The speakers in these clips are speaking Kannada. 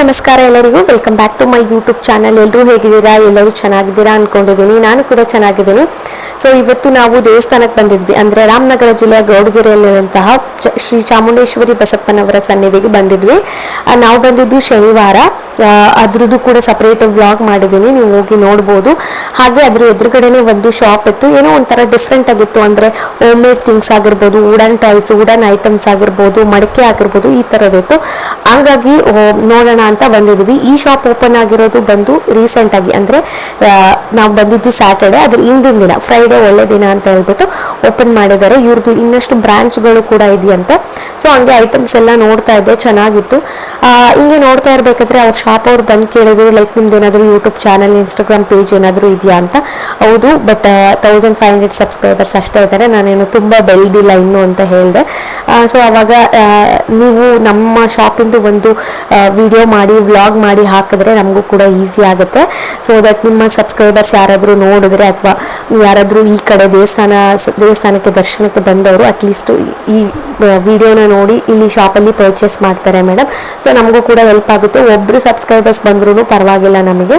ನಮಸ್ಕಾರ ಎಲ್ಲರಿಗೂ. Welcome back to my YouTube channel ಎಲ್ಲರೂ ಹೇಗಿದ್ದೀರಾ? ಎಲ್ಲರೂ ಚೆನ್ನಾಗಿದ್ದೀರಾ ಅಂದ್ಕೊಂಡಿದ್ದೀನಿ ನಾನು ಕೂಡ ಚೆನ್ನಾಗಿದ್ದೀನಿ. ಸೊ ಇವತ್ತು ನಾವು ದೇವಸ್ಥಾನಕ್ಕೆ ಬಂದಿದ್ವಿ. ಅಂದರೆ ರಾಮನಗರ ಜಿಲ್ಲೆಯ ಗೌಡಗೆರೆಯಲ್ಲಿರುವಂತಹ ಶ್ರೀ ಚಾಮುಂಡೇಶ್ವರಿ ಬಸಪ್ಪನವರ ಸನ್ನಿಧಿಗೆ ಬಂದಿದ್ವಿ. ನಾವು ಬಂದಿದ್ದು ಶನಿವಾರ. ಅದ್ರದ್ದು ಕೂಡ ಸಪ್ರೇಟ್ ವ್ಲಾಗ್ ಮಾಡಿದ್ದೀನಿ, ನೀವು ಹೋಗಿ ನೋಡ್ಬೋದು. ಹಾಗೆ ಅದ್ರ ಎದುರುಗಡೆನೆ ಒಂದು ಶಾಪ್ ಇತ್ತು, ಏನೋ ಒಂಥರ ಡಿಫ್ರೆಂಟ್ ಆಗಿತ್ತು, ಅಂದರೆ ಹೋಮ್ ಮೇಡ್ ಥಿಂಗ್ಸ್ ಆಗಿರ್ಬೋದು ವುಡನ್ ಟಾಯ್ಸ್ ವುಡನ್ ಐಟಮ್ಸ್ ಆಗಿರ್ಬೋದು, ಮಡಿಕೆ ಆಗಿರ್ಬೋದು, ಈ ಥರದಿತ್ತು ಹಂಗಾಗಿ ನೋಡೋಣ ಅಂತ ಬಂದಿದ್ದೀವಿ. ಈ ಶಾಪ್ ಓಪನ್ ಆಗಿರೋದು ಬಂದು ರೀಸೆಂಟ್ ಆಗಿ, ಅಂದರೆ ನಾವು ಬಂದಿದ್ದು ಸ್ಯಾಟರ್ಡೆ ಅದ್ರ ಹಿಂದಿನ ದಿನ ಫ್ರೈಡೆ ಒಳ್ಳೆ ದಿನ ಅಂತ ಹೇಳ್ಬಿಟ್ಟು ಓಪನ್ ಮಾಡಿದ್ದಾರೆ. ಇವ್ರದ್ದು ಇನ್ನಷ್ಟು ಬ್ರಾಂಚ್ಗಳು ಕೂಡ ಇದೆಯಂತೆ. ಸೊ ಹಂಗೆ ಐಟಮ್ಸ್ ಎಲ್ಲ ನೋಡ್ತಾ ಇದ್ದೆ, ಚೆನ್ನಾಗಿತ್ತು. ಹಿಂಗೆ ನೋಡ್ತಾ ಇರಬೇಕಾದ್ರೆ ಅವ್ರ ಶಾಪ್ ಅವ್ರು ಬಂದು ಕೇಳಿದ್ರು ಲೈಕ್ ನಿಮ್ದು ಏನಾದರೂ ಯೂಟ್ಯೂಬ್ ಚಾನಲ್ ಇನ್ಸ್ಟಾಗ್ರಾಮ್ ಪೇಜ್ ಏನಾದರೂ ಇದೆಯಾ ಅಂತ. ಹೌದು but thousand five hundred subscribers ಅಷ್ಟೇ ಇದ್ದಾರೆ. ನಾನೇನು ತುಂಬ ಬೆಳೆದಿಲ್ಲ ಇನ್ನು ಅಂತ ಹೇಳಿದೆ. ಸೊ ಅವಾಗ ನೀವು ನಮ್ಮ ಶಾಪಿಂದು ಒಂದು ವಿಡಿಯೋ ಮಾಡಿ ವ್ಲಾಗ್ ಮಾಡಿ ಹಾಕಿದ್ರೆ ನಮಗೂ ಕೂಡ ಈಸಿ ಆಗುತ್ತೆ. ಸೊ ದಟ್ ನಿಮ್ಮ ಸಬ್ಸ್ಕ್ರೈಬರ್ಸ್ ಯಾರಾದರೂ ನೋಡಿದ್ರೆ ಅಥವಾ ಯಾರಾದರೂ ಈ ಕಡೆ ದೇವಸ್ಥಾನ, ದೇವಸ್ಥಾನಕ್ಕೆ ದರ್ಶನಕ್ಕೆ ಬಂದವರು ಅಟ್ಲೀಸ್ಟ್ ಈ ವಿಡಿಯೋನ ನೋಡಿ ಇಲ್ಲಿ ಶಾಪಲ್ಲಿ ಪರ್ಚೇಸ್ ಮಾಡ್ತಾರೆ ಮೇಡಮ್ ಸೊ ನಮಗೂ ಕೂಡ ಹೆಲ್ಪ್ ಆಗುತ್ತೆ. ಒಬ್ಬರು ಸಬ್ಸ್ಕ್ರೈಬರ್ಸ್ ಬಂದ್ರೂ ಪರವಾಗಿಲ್ಲ ನಮಗೆ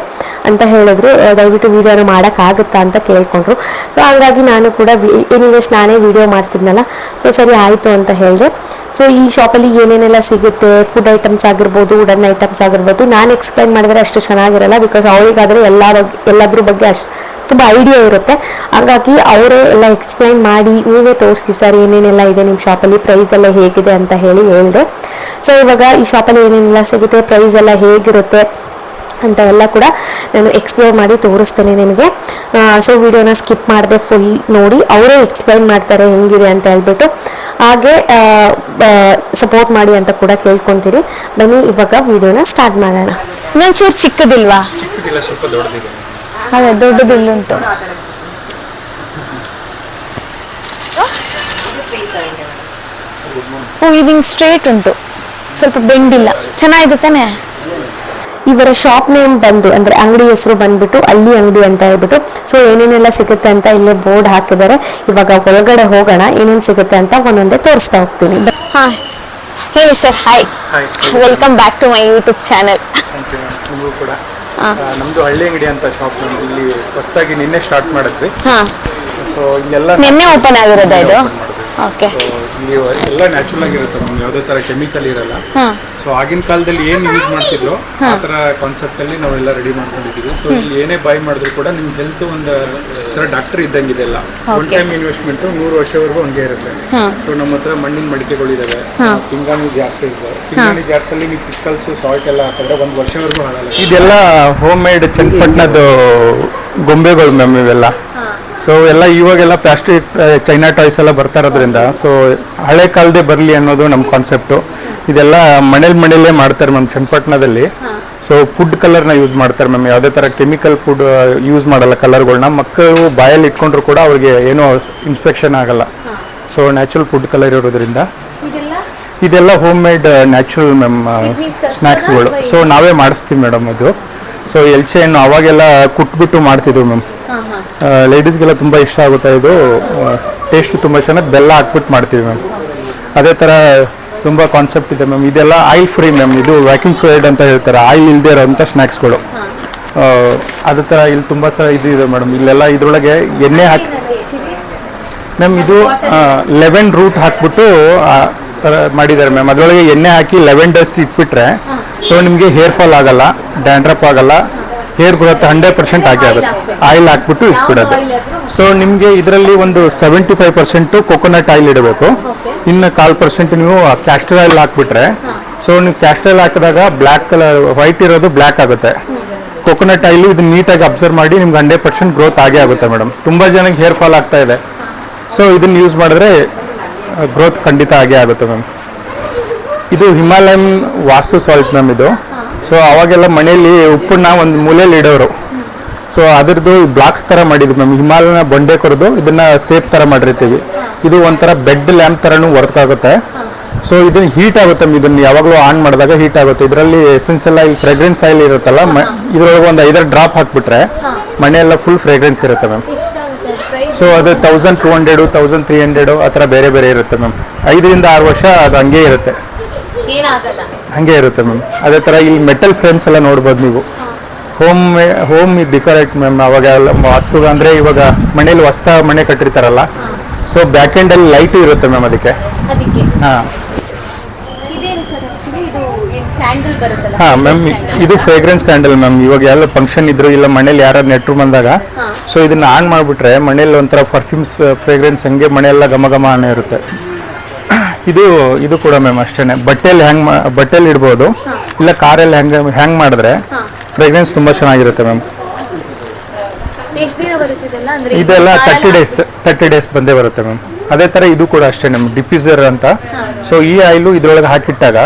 ಅಂತ ಹೇಳಿದ್ರು. ದಯವಿಟ್ಟು ವಿಡಿಯೋನ ಮಾಡೋಕ್ಕಾಗುತ್ತಾ ಅಂತ ಕೇಳಿಕೊಂಡ್ರು. ಸೊ ಹಾಗಾಗಿ ನಾನು ಕೂಡ ಎನಿವೇಸ್ ನಾನೇ ವಿಡಿಯೋ ಮಾಡ್ತಿದ್ನಲ್ಲ. ಸೊ ಸರಿ, ಆಯಿತು ಅಂತ ಹೇಳಿದೆ. ಸೊ ಈ ಶಾಪಲ್ಲಿ ಏನೇನೆಲ್ಲ ಸಿಗುತ್ತೆ? ಫುಡ್ ಐಟಮ್ಸ್ ಆಗಿರ್ಬೋದು ವುಡನ್ ಐಟಮ್ಸ್ ಆಗಿರ್ಬೋದು, ನಾನು ಎಕ್ಸ್ಪ್ಲೈನ್ ಮಾಡಿದ್ರೆ ಅಷ್ಟು ಚೆನ್ನಾಗಿರಲ್ಲ ಬಿಕಾಸ್ ಅವಳಿಗಾದರೆ ಎಲ್ಲ ಬಗ್ಗೆ ಎಲ್ಲದ್ರ ಬಗ್ಗೆ ಅಷ್ಟು ತುಂಬ ಐಡಿಯಾ ಇರುತ್ತೆ. ಹಾಗಾಗಿ ಅವರೇ ಎಲ್ಲ ಎಕ್ಸ್ಪ್ಲೈನ್ ಮಾಡಿ ನೀವೇ ತೋರಿಸಿ ಸರ್ ಏನೇನೆಲ್ಲ ಇದೆ ನಿಮ್ಮ ಶಾಪಲ್ಲಿ ಪ್ರೈಸ್ ಎಲ್ಲ ಹೇಗಿದೆ ಅಂತ ಹೇಳಿ ಹೇಳಿದೆ. ಸೊ ಇವಾಗ ಈ ಶಾಪಲ್ಲಿ ಏನೇನೆಲ್ಲ ಸಿಗುತ್ತೆ ಪ್ರೈಸ್ ಎಲ್ಲ ಹೇಗಿರುತ್ತೆ ಅಂತ ಎಲ್ಲ ಕೂಡ ನಾನು ಎಕ್ಸ್ಪ್ಲೋರ್ ಮಾಡಿ ತೋರಿಸ್ತೇನೆ ನಿಮಗೆ. ಸೊ ವಿಡಿಯೋನ ಸ್ಕಿಪ್ ಮಾಡದೆ ಫುಲ್ ನೋಡಿ ಅವರೇ ಎಕ್ಸ್ಪ್ಲೈನ್ ಮಾಡ್ತಾರೆ ಹೆಂಗಿದೆ ಅಂತ ಹೇಳ್ಬಿಟ್ಟು. ಹಾಗೆ ಸಪೋರ್ಟ್ ಮಾಡಿ ಅಂತ ಕೂಡ ಕೇಳ್ಕೊತೀನಿ ಬನ್ನಿ ಇವಾಗ ವಿಡಿಯೋನ ಸ್ಟಾರ್ಟ್ ಮಾಡೋಣ. ಇನ್ನೊಂಚೂರು ಚಿಕ್ಕದಿಲ್ವಾ? ದೊಡ್ಡ ಬಿಲ್ ಉಂಟು ಓ ಇದು ಹಿಂಗೆ ಸ್ಟ್ರೇಟ್ ಉಂಟು. ಸ್ವಲ್ಪ ಬೆಂಡಿಲ್ಲ. ಚೆನ್ನಾಗಿದೆ ತಾನೆ? ಇವರ ಶಾಪ್ ನೇಮ್ ಬಂದು ಅಂದ್ರೆ ಅಂಗಡಿ ಹೆಸರು ಬಂದ್ಬಿಟ್ಟು ಅಲ್ಲಿ ಅಂಗಡಿ ಅಂತ ಹೇಳ್ಬಿಟ್ಟು. ಸೊ ಏನೇನೆಲ್ಲ ಸಿಗುತ್ತೆ ಅಂತ ಇಲ್ಲೇ ಬೋರ್ಡ್ ಹಾಕಿದ್ದಾರೆ. ಇವಾಗ ಒಳಗಡೆ ಹೋಗೋಣ ಏನೇನು ಸಿಗುತ್ತೆ ಅಂತ ಒಂದೊಂದೇ ತೋರಿಸ್ತಾ ಹೋಗ್ತೀನಿ. ಹಾ ಹೇಳಿ sir hi hi welcome back to my YouTube channel ನಮ್ದು ಹಳ್ಳಿ ಅಂಗಡಿ ಅಂತ ಶಾಪ್ ನಮ್ದು. ಇಲ್ಲಿ ಹೊಸದಾಗಿ ನಿನ್ನೆ ಸ್ಟಾರ್ಟ್ ಮಾಡಿದ್ವಿ. ಹಾಂ. ಸೊ ಇಲ್ಲೆಲ್ಲ ನಿನ್ನೆ ಓಪನ್ ಆಗಿರೋದಾ ಇದು? ಓಕೆ ಇಲ್ಲಿ ಎಲ್ಲ ನ್ಯಾಚುರಲ್ ಆಗಿರುತ್ತೆ ನಮ್ಗೆ ಯಾವುದೇ ತರ ಕೆಮಿಕಲ್ ಇರಲ್ಲ. ಸೊ ಆಗಿನ ಕಾಲದಲ್ಲಿ ಏನು ಯೂಸ್ ಮಾಡ್ತಿದ್ರು ಆ ತರ ಕಾನ್ಸೆಪ್ಟ್ ಅಲ್ಲಿ ನಾವೆಲ್ಲ ರೆಡಿ ಮಾಡ್ಕೊಂಡಿದ್ದೀವಿ. ಸೊ ಇಲ್ಲಿ ಏನೇ ಬಾಯ್ ಮಾಡಿದ್ರು ಕೂಡ ನಿಮ್ ಹೆಲ್ತ್ ಒಂದು ತರ ಡಾಕ್ಟರ್ ಇದ್ದಂಗೆ ಇದೆಲ್ಲ. ಒನ್ ಟೈಮ್ ಇನ್ವೆಸ್ಟ್ಮೆಂಟ್ ನೂರು ವರ್ಷವರೆಗೂ ಹಂಗೆ ಇರುತ್ತೆ. ಸೊ ನಮ್ಮ ಹತ್ರ ಮಣ್ಣಿನ ಮಡಿಕೆಗಳಿದಾವೆ ಪಿಂಗಾಣಿ ಜಾರ್ಸ್ ಇದೆ ಪಿಂಗಾಣಿ ಜಾರ್ಸ್ ಅಲ್ಲಿ ನೀವು ಪಿಕ್ಕಲ್ಸ್ ಸಾಲ್ಟ್ ಎಲ್ಲ ಹಾಕಿದ್ರೆ ಒಂದು ವರ್ಷವರೆಗೂ ಹಾಳಲ್ಲ ಇದೆಲ್ಲ ಹೋಮ್ ಮೇಡ್ ಚನ್ನಪಟ್ಟಣದ್ದು ಗೊಂಬೆಗಳು ಮ್ಯಾಮ್ ಇವೆಲ್ಲ. ಸೊ ಎಲ್ಲ ಇವಾಗೆಲ್ಲ ಪ್ಲಾಸ್ಟಿಕ್ ಚೈನಾ ಟಾಯ್ಸ್ ಎಲ್ಲ ಬರ್ತಾ ಇರೋದ್ರಿಂದ ಸೊ ಹಳೆ ಕಾಲದೇ ಬರಲಿ ಅನ್ನೋದು ನಮ್ಮ ಕಾನ್ಸೆಪ್ಟು ಇದೆಲ್ಲ ಮನೇಲಿ ಮನೇಲೇ ಮಾಡ್ತಾರೆ ಮ್ಯಾಮ್ ಚನ್ನಪಟ್ಟಣದಲ್ಲಿ. ಸೊ ಫುಡ್ ಕಲರ್ನ ಯೂಸ್ ಮಾಡ್ತಾರೆ ಮ್ಯಾಮ್. ಯಾವುದೇ ಥರ ಕೆಮಿಕಲ್ ಫುಡ್ ಯೂಸ್ ಮಾಡಲ್ಲ ಕಲರ್ಗಳನ್ನ ಮಕ್ಕಳು ಬಾಯಲ್ಲಿ ಇಟ್ಕೊಂಡ್ರು ಕೂಡ ಅವ್ರಿಗೆ ಏನೂ ಇನ್ಸ್ಪೆಕ್ಷನ್ ಆಗಲ್ಲ. ಸೊ ನ್ಯಾಚುರಲ್ ಫುಡ್ ಕಲರ್ ಇರೋದ್ರಿಂದ. ಇದೆಲ್ಲ? ಹೋಮ್ ಮೇಡ್ ನ್ಯಾಚುರಲ್ ಮ್ಯಾಮ್ ಸ್ನ್ಯಾಕ್ಸ್ಗಳು ಸೊ ನಾವೇ ಮಾಡಿಸ್ತೀವಿ ಮೇಡಮ್ ಅದು ಸೊ ಎಲ್ಚೆ ಹಣ್ಣು ಅವಾಗೆಲ್ಲ ಕುಟ್ಬಿಟ್ಟು ಮಾಡ್ತಿದ್ವು ಮ್ಯಾಮ್ ಲೇಡೀಸ್ಗೆಲ್ಲ ತುಂಬ ಇಷ್ಟ ಆಗುತ್ತೆ ಇದು. ಟೇಸ್ಟ್ ತುಂಬ ಚೆನ್ನಾಗಿ ಬೆಲ್ಲ ಹಾಕ್ಬಿಟ್ಟು ಮಾಡ್ತೀವಿ ಮ್ಯಾಮ್ ಅದೇ ಥರ ತುಂಬ ಕಾನ್ಸೆಪ್ಟ್ ಇದೆ ಮ್ಯಾಮ್ ಇದೆಲ್ಲ ಆಯಿಲ್ ಫ್ರೀ ಮ್ಯಾಮ್ ಇದು ವ್ಯಾಕ್ಯೂಮ್ ಫ್ರೈಡ್ ಅಂತ ಹೇಳ್ತಾರೆ. ಆಯಿಲ್ ಇಲ್ಲದೆ ಇರೋಂಥ ಸ್ನ್ಯಾಕ್ಸ್ಗಳು ಅದೇ ಥರ ಇಲ್ಲಿ ತುಂಬ ಥರ ಇದು ಇದೆ ಮೇಡಮ್ ಇಲ್ಲೆಲ್ಲ ಇದರೊಳಗೆ ಎಣ್ಣೆ ಹಾಕಿ ಮ್ಯಾಮ್ ಇದು ಲೆವೆನ್ ರೂಟ್ ಹಾಕ್ಬಿಟ್ಟು ಮಾಡಿದ್ದಾರೆ ಮ್ಯಾಮ್ ಅದರೊಳಗೆ ಎಣ್ಣೆ ಹಾಕಿ ಲೆವೆನ್ ಡೇಸ್ ಇಟ್ಬಿಟ್ರೆ ಸೊ ನಿಮಗೆ ಹೇರ್ ಫಾಲ್ ಆಗಲ್ಲ ಡ್ಯಾಂಡ್ರಪ್ ಆಗಲ್ಲ ಹೇರ್ ಗ್ರೋತ್ ಹಂಡ್ರೆಡ್ ಪರ್ಸೆಂಟ್ ಆಗೇ ಆಗುತ್ತೆ. ಆಯಿಲ್ ಹಾಕ್ಬಿಟ್ಟು ಇಟ್ಬಿಡೋದು. ಸೊ ನಿಮಗೆ ಇದರಲ್ಲಿ ಒಂದು seventy five percent coconut oil ಇಡಬೇಕು ಇನ್ನು ಕಾಲು ಪರ್ಸೆಂಟ್ ನೀವು ಕ್ಯಾಸ್ಟರ್ ಆಯಿಲ್ ಹಾಕ್ಬಿಟ್ರೆ ಸೊ ನೀವು ಕ್ಯಾಸ್ಟರ್ ಆಯಿಲ್ ಹಾಕಿದಾಗ ಬ್ಲ್ಯಾಕ್ ಕಲರ್ ವೈಟ್ ಇರೋದು ಬ್ಲ್ಯಾಕ್ ಆಗುತ್ತೆ. ಕೊಕೊನಟ್ ಆಯಿಲ್ ಇದು ನೀಟಾಗಿ ಅಬ್ಸರ್ವ್ ಮಾಡಿ ನಿಮ್ಗೆ ಹಂಡ್ರೆಡ್ ಪರ್ಸೆಂಟ್ ಗ್ರೋತ್ ಆಗೇ ಆಗುತ್ತೆ ಮೇಡಮ್ ತುಂಬ ಜನಕ್ಕೆ ಹೇರ್ ಫಾಲ್ ಆಗ್ತಾ ಇದೆ. ಸೊ ಇದನ್ನ ಯೂಸ್ ಮಾಡಿದ್ರೆ ಗ್ರೋತ್ ಖಂಡಿತ ಆಗೇ ಆಗುತ್ತೆ ಮ್ಯಾಮ್ ಇದು ಹಿಮಾಲಯನ್ ವಾಸ್ತು ಸಾಲ್ಟ್ ಮ್ಯಾಮ್ ಇದು. ಸೊ ಅವಾಗೆಲ್ಲ ಮನೆಯಲ್ಲಿ ಉಪ್ಪನ್ನ ಒಂದು ಮೂಲೆಯಲ್ಲಿ ಇಡೋರು. ಸೊ ಅದರದ್ದು ಬ್ಲಾಕ್ಸ್ ಥರ ಮಾಡಿದ್ವಿ ಮ್ಯಾಮ್. ಹಿಮಾಲಯನ ಬಂಡೆ ಕೊರೆದು, ಇದನ್ನ ಸೇಫ್ ಥರ ಮಾಡಿರ್ತೀವಿ. ಇದು ಒಂಥರ ಬೆಡ್ ಲ್ಯಾಂಪ್ ಥರನೂ ವರ್ಕ್ ಆಗುತ್ತೆ ಸೊ ಇದನ್ನು ಹೀಟ್ ಆಗುತ್ತೆ ಇದನ್ನ ಯಾವಾಗಲೂ ಆನ್ ಮಾಡಿದಾಗ ಹೀಟ್ ಆಗುತ್ತೆ. ಇದರಲ್ಲಿ ಎಸೆನ್ಸ್ ಎಲ್ಲ ಈ ಫ್ರೆಗ್ರೆನ್ಸ್ ಆಯಿಲ್ ಇರುತ್ತಲ್ಲ, ಮ- ಇದ್ರೊಳಗೆ ಒಂದು ಐದಾರು ಡ್ರಾಪ್ ಹಾಕ್ಬಿಟ್ರೆ ಮನೆಯೆಲ್ಲ ಫುಲ್ ಫ್ರೇಗ್ರೆನ್ಸ್ ಇರುತ್ತೆ ಮ್ಯಾಮ್. ಸೊ ಅದು thousand two hundred thousand three hundred ಆ ಥರ ಬೇರೆ ಬೇರೆ ಇರುತ್ತೆ ಮ್ಯಾಮ್. ಐದರಿಂದ ಆರು ವರ್ಷ ಅದು ಹಂಗೆ ಇರುತ್ತೆ. ಹಾಗೆ ಇರುತ್ತೆ ಮ್ಯಾಮ್. ಅದೇ ಥರ ಇಲ್ಲಿ ಮೆಟಲ್ ಫ್ರೇಮ್ಸ್ ಎಲ್ಲ ನೋಡ್ಬೋದು ನೀವು. ಹೋಮ್ ಹೋಮ್ ಡೆಕೋರೇಟ್ ಮ್ಯಾಮ್ ಅವಾಗ ವಸ್ತು ಅಂದರೆ ಇವಾಗ ಮನೇಲಿ ಹೊಸ್ತ ಮನೆ ಕಟ್ಟಿರ್ತಾರಲ್ಲ. ಸೊ ಬ್ಯಾಕ್ ಎಂಡಲ್ಲಿ ಲೈಟು ಇರುತ್ತೆ ಮ್ಯಾಮ್ ಅದಕ್ಕೆ. ಹಾಂ. ಹಾಂ ಮ್ಯಾಮ್ ಇದು ಫ್ರೇಗ್ರೆನ್ಸ್ ಕ್ಯಾಂಡಲ್ ಮ್ಯಾಮ್. ಇವಾಗ ಎಲ್ಲ ಫಂಕ್ಷನ್ ಇದ್ರು ಇಲ್ಲ ಮನೇಲಿ ಯಾರು ನೆಟ್ರು ಬಂದಾಗ ಸೊ ಇದನ್ನ ಆನ್ ಮಾಡಿಬಿಟ್ರೆ ಮನೇಲಿ ಒಂಥರ ಪರ್ಫ್ಯೂಮ್ಸ್ ಫ್ರೇಗ್ರೆನ್ಸ್ ಹಂಗೆ ಮನೆಯೆಲ್ಲ ಘಮ ಘಮ ಅನ್ನೋ ಇರುತ್ತೆ. ಇದು ಇದು ಕೂಡ ಮ್ಯಾಮ್ ಅಷ್ಟೇ ಬಟ್ಟೆಯಲ್ಲಿ ಹ್ಯಾಂಗ್ ಬಟ್ಟೆಯಲ್ಲಿ ಇಡ್ಬೋದು. ಇಲ್ಲ ಕಾರಲ್ಲಿ ಹ್ಯಾಂಗ್ ಹ್ಯಾಂಗ್ ಮಾಡಿದ್ರೆ ಫ್ರೆಗ್ರೆನ್ಸ್ ತುಂಬ ಚೆನ್ನಾಗಿರುತ್ತೆ ಮ್ಯಾಮ್ ಎಷ್ಟು ದಿನ ಬರುತ್ತಿದೆಲ್ಲ ಅಂದ್ರೆ ಇದೆಲ್ಲ ಇದು ತರ್ಟಿ ಡೇಸ್ ತರ್ಟಿ ಡೇಸ್ ಬಂದೇ ಬರುತ್ತೆ ಮ್ಯಾಮ್ ಅದೇ ಥರ ಇದು ಕೂಡ ಅಷ್ಟೇ ನಮ್ಮ ಡಿಫ್ಯೂಸರ್ ಅಂತ. ಸೊ ಈ ಆಯಿಲು ಇದ್ರೊಳಗೆ ಹಾಕಿಟ್ಟಾಗ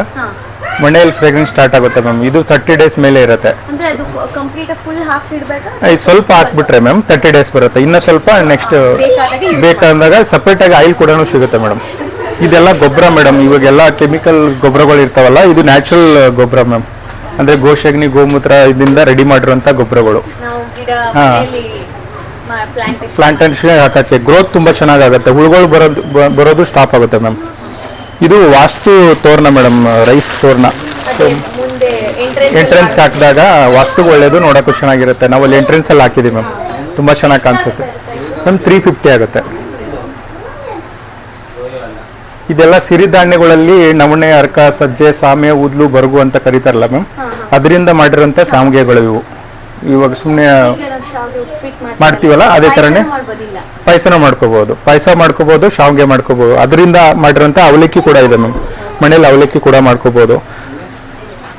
ಮನೆಯಲ್ಲಿ ಫ್ರೆಗ್ರೆನ್ಸ್ ಸ್ಟಾರ್ಟ್ ಆಗುತ್ತೆ ಮ್ಯಾಮ್ ಇದು ತರ್ಟಿ ಡೇಸ್ ಮೇಲೆ ಇರುತ್ತೆ. ಅಂದ್ರೆ ಅದು ಕಂಪ್ಲೀಟ್ ಫುಲ್ ಹಾಕ್ಸಿಡ್ಬೇಕಾ ಈ ಸ್ವಲ್ಪ ಹಾಕ್ಬಿಟ್ರೆ ಮ್ಯಾಮ್ ತರ್ಟಿ ಡೇಸ್ ಬರುತ್ತೆ. ಇನ್ನೂ ಸ್ವಲ್ಪ ನೆಕ್ಸ್ಟ್ ಬೇಕಾದಾಗ ಸಪ್ರೇಟ್ ಬೇಕಾದಾಗ ಸಪ್ರೇಟಾಗಿ ಆಯಿಲ್ ಕೂಡ ಸಿಗುತ್ತೆ ಮೇಡಮ್ ಇದೆಲ್ಲ ಗೊಬ್ಬರ ಮೇಡಮ್ ಇವಾಗೆಲ್ಲ ಕೆಮಿಕಲ್ ಗೊಬ್ಬರಗಳು ಇರ್ತಾವಲ್ಲ ಇದು ನ್ಯಾಚುರಲ್ ಗೊಬ್ಬರ ಮ್ಯಾಮ್ ಅಂದರೆ ಗೋಶಗ್ನಿ ಗೋಮೂತ್ರ ಇದರಿಂದ ರೆಡಿ ಮಾಡಿರುವಂಥ ಗೊಬ್ಬರಗಳು. ಹಾಂ. ಪ್ಲಾಂಟೇಷನ್ ಹಾಕೋಕ್ಕೆ. ಗ್ರೋತ್ ತುಂಬ ಚೆನ್ನಾಗಾಗುತ್ತೆ. ಹುಳುಗಳು ಬರೋದು ಬರೋದು ಸ್ಟಾಪ್ ಆಗುತ್ತೆ ಮ್ಯಾಮ್ ಇದು ವಾಸ್ತು ತೋರಣ ಮೇಡಮ್ ರೈಸ್ ತೋರಣ. ಎಂಟ್ರೆನ್ಸ್ಗೆ ಹಾಕಿದಾಗ ವಾಸ್ತು ಒಳ್ಳೇದು ನೋಡೋಕ್ಕೂ ಚೆನ್ನಾಗಿರುತ್ತೆ. ನಾವು ಅಲ್ಲಿ ಎಂಟ್ರೆನ್ಸಲ್ಲಿ ಹಾಕಿದ್ದೀವಿ ಮ್ಯಾಮ್ ತುಂಬ ಚೆನ್ನಾಗಿ ಕಾಣಿಸುತ್ತೆ. ಮ್ಯಾಮ್ ತ್ರೀ ಫಿಫ್ಟಿ ಆಗುತ್ತೆ. ಇದೆಲ್ಲ ಸಿರಿಧಾನ್ಯಗಳಲ್ಲಿ ನವಣೆ ಅರ್ಕ ಸಜ್ಜೆ ಸಾಮೆ ಉದ್ಲು ಬರಗು ಅಂತ ಕರೀತಾರಲ್ಲ ಮ್ಯಾಮ್? ಅದರಿಂದ ಮಾಡಿರೋಂಥ ಶಾವಿಗೆಗಳು ಇವು. ಇವಾಗ ಸುಮ್ಮನೆ ಮಾಡ್ತೀವಲ್ಲ, ಅದೇ ಥರನೇ. ಪಾಯ್ಸನೂ ಮಾಡ್ಕೋಬಹುದು ಪಾಯಸ ಮಾಡ್ಕೋಬಹುದು ಶಾವಿಗೆ ಮಾಡ್ಕೋಬಹುದು ಅದರಿಂದ ಮಾಡಿರೋಂಥ ಅವಲಕ್ಕಿ ಕೂಡ ಇದೆ ಮ್ಯಾಮ್. ಮನೇಲಿ ಅವಲಕ್ಕಿ ಕೂಡ ಮಾಡ್ಕೋಬಹುದು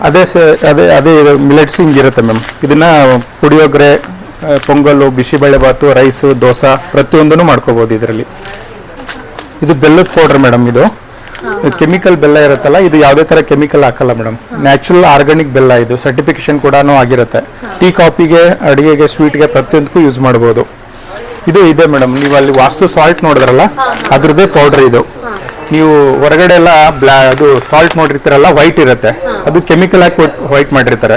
ಅದೇ ಸ ಅದೇ ಅದೇ ಮಿಲೆಟ್ಸ್ ಹಿಂಗಿರುತ್ತೆ ಮ್ಯಾಮ್. ಇದನ್ನ ಪುಳಿಯೋಗರೆ ಪೊಂಗಲ್ಲು ಬಿಸಿಬೇಳೆ ಬಾತು ರೈಸು ದೋಸೆ ಪ್ರತಿಯೊಂದನ್ನು ಮಾಡ್ಕೋಬಹುದು ಇದರಲ್ಲಿ. ಇದು ಬೆಲ್ಲದ ಪೌಡರ್ ಮೇಡಮ್ ಇದು. ಕೆಮಿಕಲ್ ಬೆಲ್ಲ ಇರುತ್ತಲ್ಲ ಇದು ಯಾವುದೇ ತರ ಕೆಮಿಕಲ್ ಹಾಕಲ್ಲ ಮೇಡಮ್ ನ್ಯಾಚುರಲ್ ಆರ್ಗಾನಿಕ್ ಬೆಲ್ಲ ಇದು. ಸರ್ಟಿಫಿಕೇಶನ್ ಕೂಡ ಆಗಿರುತ್ತೆ. ಟೀ ಕಾಫಿಗೆ ಅಡಿಗೆಗೆ ಸ್ವೀಟ್ಗೆ ಪ್ರತಿಯೊಂದಕ್ಕೂ ಯೂಸ್ ಮಾಡ್ಬೋದು. ಇದು ಇದೆ ಮೇಡಮ್ ನೀವು ಅಲ್ಲಿ ವಾಸ್ತು ಸಾಲ್ಟ್ ನೋಡಿದ್ರಲ್ಲ ಅದ್ರದ್ದೇ ಪೌಡರ್ ಇದು. ನೀವು ಹೊರಗಡೆ ಎಲ್ಲ ಬ್ಲಾ ಅದು ಸಾಲ್ಟ್ ಮಾಡಿರ್ತಾರಲ್ಲ ವೈಟ್ ಇರುತ್ತೆ. ಅದು ಕೆಮಿಕಲ್ ಹಾಕಿ ವೈಟ್ ಮಾಡಿರ್ತಾರೆ.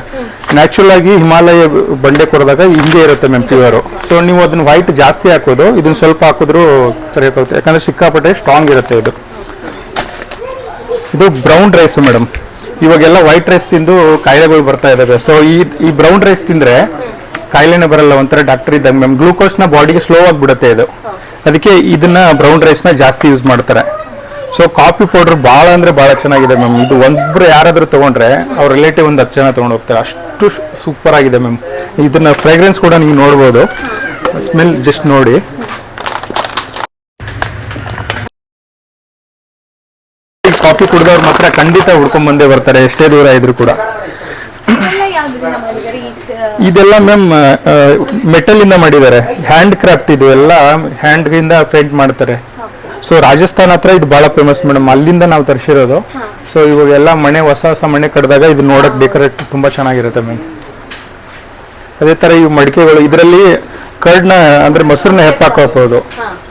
ನ್ಯಾಚುರಲ್ ಆಗಿ ಹಿಮಾಲಯ ಬಂಡೆ ಕೊಡದಾಗ ಹಿಂಗೆ ಇರುತ್ತೆ ಮ್ಯಾಮ್ ಪ್ಯೂರು ಸೊ ನೀವು ಅದನ್ನ ವೈಟ್ ಜಾಸ್ತಿ ಹಾಕೋದು ಇದನ್ನ ಸ್ವಲ್ಪ ಹಾಕಿದ್ರು ಸರಿಯಾಗುತ್ತೆ ಯಾಕಂದ್ರೆ ಸಿಕ್ಕಾಪಟ್ಟೆ ಸ್ಟ್ರಾಂಗ್ ಇರುತ್ತೆ ಇದು. ಇದು ಬ್ರೌನ್ ರೈಸ್ ಮೇಡಮ್ ಇವಾಗೆಲ್ಲ ವೈಟ್ ರೈಸ್ ತಿಂದು ಕಾಯಿಲೆಗಳು ಬರ್ತಾ ಇದಾವೆ. ಸೊ ಈ ಈ ಬ್ರೌನ್ ರೈಸ್ ತಿಂದ್ರೆ ಕಾಯಿಲೆನೇ ಬರಲ್ಲ ಒಂಥರ ಡಾಕ್ಟರ್ ಇದ್ದಂಗೆ ಮ್ಯಾಮ್ ಗ್ಲೂಕೋಸ್ನ ಬಾಡಿಗೆ ಸ್ಲೋ ಆಗಿಬಿಡುತ್ತೆ ಇದು. ಅದಕ್ಕೆ ಇದನ್ನ ಬ್ರೌನ್ ರೈಸ್ನ ಜಾಸ್ತಿ ಯೂಸ್ ಮಾಡ್ತಾರೆ. ಸೊ ಕಾಫಿ ಪೌಡರ್ ಭಾಳ ಅಂದ್ರೆ ಭಾಳ ಚೆನ್ನಾಗಿದೆ ಮ್ಯಾಮ್ ಇದು ಒಬ್ಬರು ಯಾರಾದರೂ ತಗೊಂಡ್ರೆ ಅವ್ರ ರಿಲೇಟಿವ್ ಒಂದು ಹತ್ತು ಜನ ತೊಗೊಂಡು ಹೋಗ್ತಾರೆ. ಅಷ್ಟು ಸೂಪರ್ ಆಗಿದೆ ಮ್ಯಾಮ್ ಇದನ್ನ ಫ್ರೇಗ್ರೆನ್ಸ್ ಕೂಡ ನೀವು ನೋಡ್ಬೋದು. ಸ್ಮೆಲ್ ಜಸ್ಟ್ ನೋಡಿ. ಕಾಫಿ ಕುಡಿದವ್ರು ಮಾತ್ರ ಖಂಡಿತ ಹುಡ್ಕೊಂಡ್ ಬಂದೇ ಬರ್ತಾರೆ. ಎಷ್ಟೇ ದೂರ ಇದ್ರು ಕೂಡ. ಇದೆಲ್ಲ ಮ್ಯಾಮ್ ಮೆಟಲ್ ಇಂದ ಮಾಡಿದ್ದಾರೆ. ಹ್ಯಾಂಡ್ ಕ್ರಾಫ್ಟ್ ಇದು ಎಲ್ಲ ಹ್ಯಾಂಡ್ ಇಂದ ಪೇಂಟ್ ಮಾಡ್ತಾರೆ. ಸೊ ರಾಜಸ್ಥಾನ ಹತ್ರ ಇದು ಬಹಳ ಫೇಮಸ್ ಮೇಡಮ್ ಅಲ್ಲಿಂದ ನಾವು ತರಿಸಿರೋದು. ಸೊ ಇವಾಗ ಎಲ್ಲ ಮನೆ ಹೊಸ ಹೊಸ ಮನೆ ಕಟ್ಟಿದಾಗ ಇದು ನೋಡಕ್ ಬೇಕಾದ್ರೆ ತುಂಬಾ ಚೆನ್ನಾಗಿರುತ್ತೆ ಮೇಡಮ್ ಅದೇ ತರ ಇವು ಮಡಿಕೆಗಳು ಇದರಲ್ಲಿ ಕರ್ಡ್ನ ಅಂದ್ರೆ ಮೊಸರನ್ನ ಹೆಪ್ಪಾಕೋಬಹುದು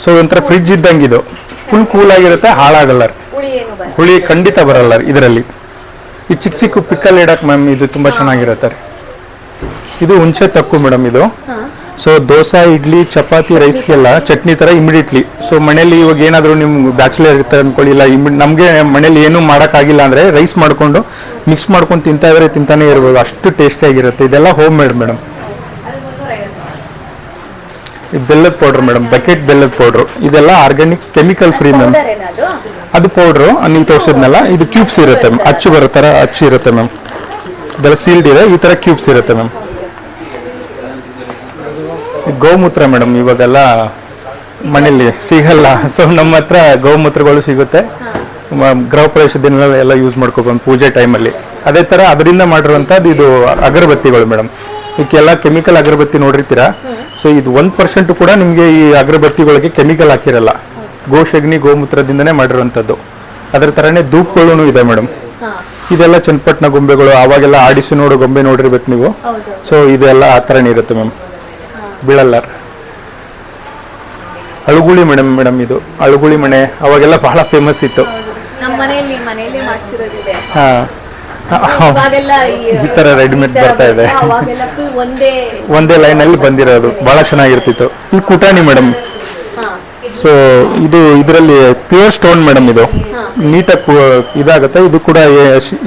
ಸೊ ಒಂಥರ ಫ್ರಿಜ್ ಇದ್ದಂಗೆ ಇದು. ಫುಲ್ ಕೂಲ್ ಆಗಿರುತ್ತೆ ಹಾಳಾಗಲ್ಲ. ಹುಳಿ ಖಂಡಿತ ಬರಲ್ಲ ಇದರಲ್ಲಿ. ಈ ಚಿಕ್ಕ ಚಿಕ್ಕ ಪಿಕ್ಕಲ್ಲಿ ಇಡಕ್ ಮ್ಯಾಮ್ ಇದು ತುಂಬಾ ಚೆನ್ನಾಗಿರುತ್ತೆ. ಇದು ಹುಣಸೆ ತಕ್ಕು ಮೇಡಮ್ ಇದು. ಸೊ ದೋಸೆ ಇಡ್ಲಿ ಚಪಾತಿ ರೈಸ್ಗೆಲ್ಲ ಚಟ್ನಿ ತರ ಇಮಿಡಿಯೇಟ್ಲಿ ಸೊ ಮನೇಲಿ ಇವಾಗ ಏನಾದರೂ ನಿಮ್ಗೆ ಬ್ಯಾಚುಲರ್ ಇರ್ತಾರೆ ಅನ್ಕೊಳ್ಳಿ ಇಲ್ಲ ಇಮಿಡ್ ನಮಗೆ ಮನೇಲಿ ಏನೂ ಮಾಡೋಕ್ಕಾಗಿಲ್ಲ ಅಂದ್ರೆ ರೈಸ್ ಮಾಡ್ಕೊಂಡು ಮಿಕ್ಸ್ ಮಾಡ್ಕೊಂಡು ತಿಂತಾ ಇದ್ರೆ ತಿಂತಾನೆ ಇರ್ಬೋದು. ಅಷ್ಟು ಟೇಸ್ಟಿಯಾಗಿರುತ್ತೆ ಇದೆಲ್ಲ ಹೋಮ್ ಮೇಡ್ ಮೇಡಮ್ ಇದು ಬೆಲ್ಲದ ಪೌಡ್ರ್ ಮೇಡಮ್ ಬಕೆಟ್ ಬೆಲ್ಲದ ಪೌಡ್ರು ಇದೆಲ್ಲ ಆರ್ಗ್ಯಾನಿಕ್ ಕೆಮಿಕಲ್ ಫ್ರೀ ಮ್ಯಾಮ್ ಅದು ಪೌಡ್ರು ನೀವು ತೋರಿಸಿದ್ನಲ್ಲ ಇದು ಕ್ಯೂಬ್ಸ್ ಇರುತ್ತೆ ಮ್ಯಾಮ್ ಅಚ್ಚು ಬರೋ ಥರ ಅಚ್ಚು ಇರುತ್ತೆ ಮ್ಯಾಮ್ ಇದೆಲ್ಲ ಸೀಲ್ಡ್ ಇದೆ. ಈ ಥರ ಕ್ಯೂಬ್ಸ್ ಇರುತ್ತೆ ಮ್ಯಾಮ್ ಗೋಮೂತ್ರ ಮೇಡಮ್ ಇವಾಗೆಲ್ಲ ಮನೇಲಿ ಸಿಗಲ್ಲ. ಸೊ ನಮ್ಮ ಹತ್ರ ಗೋಮೂತ್ರಗಳು ಸಿಗುತ್ತೆ. ಗೃಹ ಪ್ರವೇಶ ದಿನ ಎಲ್ಲ ಯೂಸ್ ಮಾಡ್ಕೊಬೋದು ಪೂಜೆ ಟೈಮಲ್ಲಿ ಅದೇ ಥರ ಅದರಿಂದ ಮಾಡಿರುವಂಥದ್ದು ಇದು ಅಗರಬತ್ತಿಗಳು ಮೇಡಮ್. ಇದಕ್ಕೆಲ್ಲ ಕೆಮಿಕಲ್ ಅಗರಬತ್ತಿ ನೋಡಿರ್ತೀರಾ? ಸೊ ಇದು ಒಂದು ಪರ್ಸೆಂಟ್ ಕೂಡ ನಿಮಗೆ ಈ ಅಗರಬತ್ತಿಗಳಿಗೆ ಕೆಮಿಕಲ್ ಹಾಕಿರಲ್ಲ. ಗೋಶಗ್ನಿ ಗೋಮೂತ್ರದಿಂದನೇ ಮಾಡಿರುವಂಥದ್ದು ಅದರ ಥರನೇ ಧೂಪ್ಗಳೂ ಇದೆ ಮೇಡಮ್. ಇದೆಲ್ಲ ಚನ್ನಪಟ್ಟಣ ಗೊಂಬೆಗಳು ಆವಾಗೆಲ್ಲ ಆಡಿಸಿ ನೋಡೋ ಗೊಂಬೆ ನೋಡಿರ್ಬೇಕು ನೀವು. ಸೊ ಇದೆಲ್ಲ ಆ ಥರನೇ ಇರುತ್ತೆ ಮ್ಯಾಮ್ ಬೀಳಲ್ಲ. ಅಳುಗುಳಿ ಮೇಡಮ್ ಮೇಡಮ್ ಇದು. ಅಳುಗುಳಿ ಮನೆ ಅವಾಗೆಲ್ಲ ಬಹಳ ಫೇಮಸ್ ಇತ್ತು. ನಮ್ಮ ಮನೆಯಲ್ಲಿ ಮನೆಯಲ್ಲಿ ಮಾಡಿಸಿರೋದಿದೆ. ಹಾ. ಈ ತರ ರೆಡಿಮೇಡ್ ಬರ್ತಾ ಇದೆ. ಒಂದೇ ಲೈನ್ ಅಲ್ಲಿ ಬಂದಿರೋದು. ಬಹಳ ಚೆನ್ನಾಗಿರ್ತಿತ್ತು. ಈ ಕುಟಾಣಿ ಮೇಡಮ್. ಸೊ ಇದು ಇದರಲ್ಲಿ ಪ್ಯೂರ್ ಸ್ಟೋನ್ ಮೇಡಮ್ ಇದು. ನೀಟಾಗಿ ಇದಾಗುತ್ತೆ. ಇದು ಕೂಡ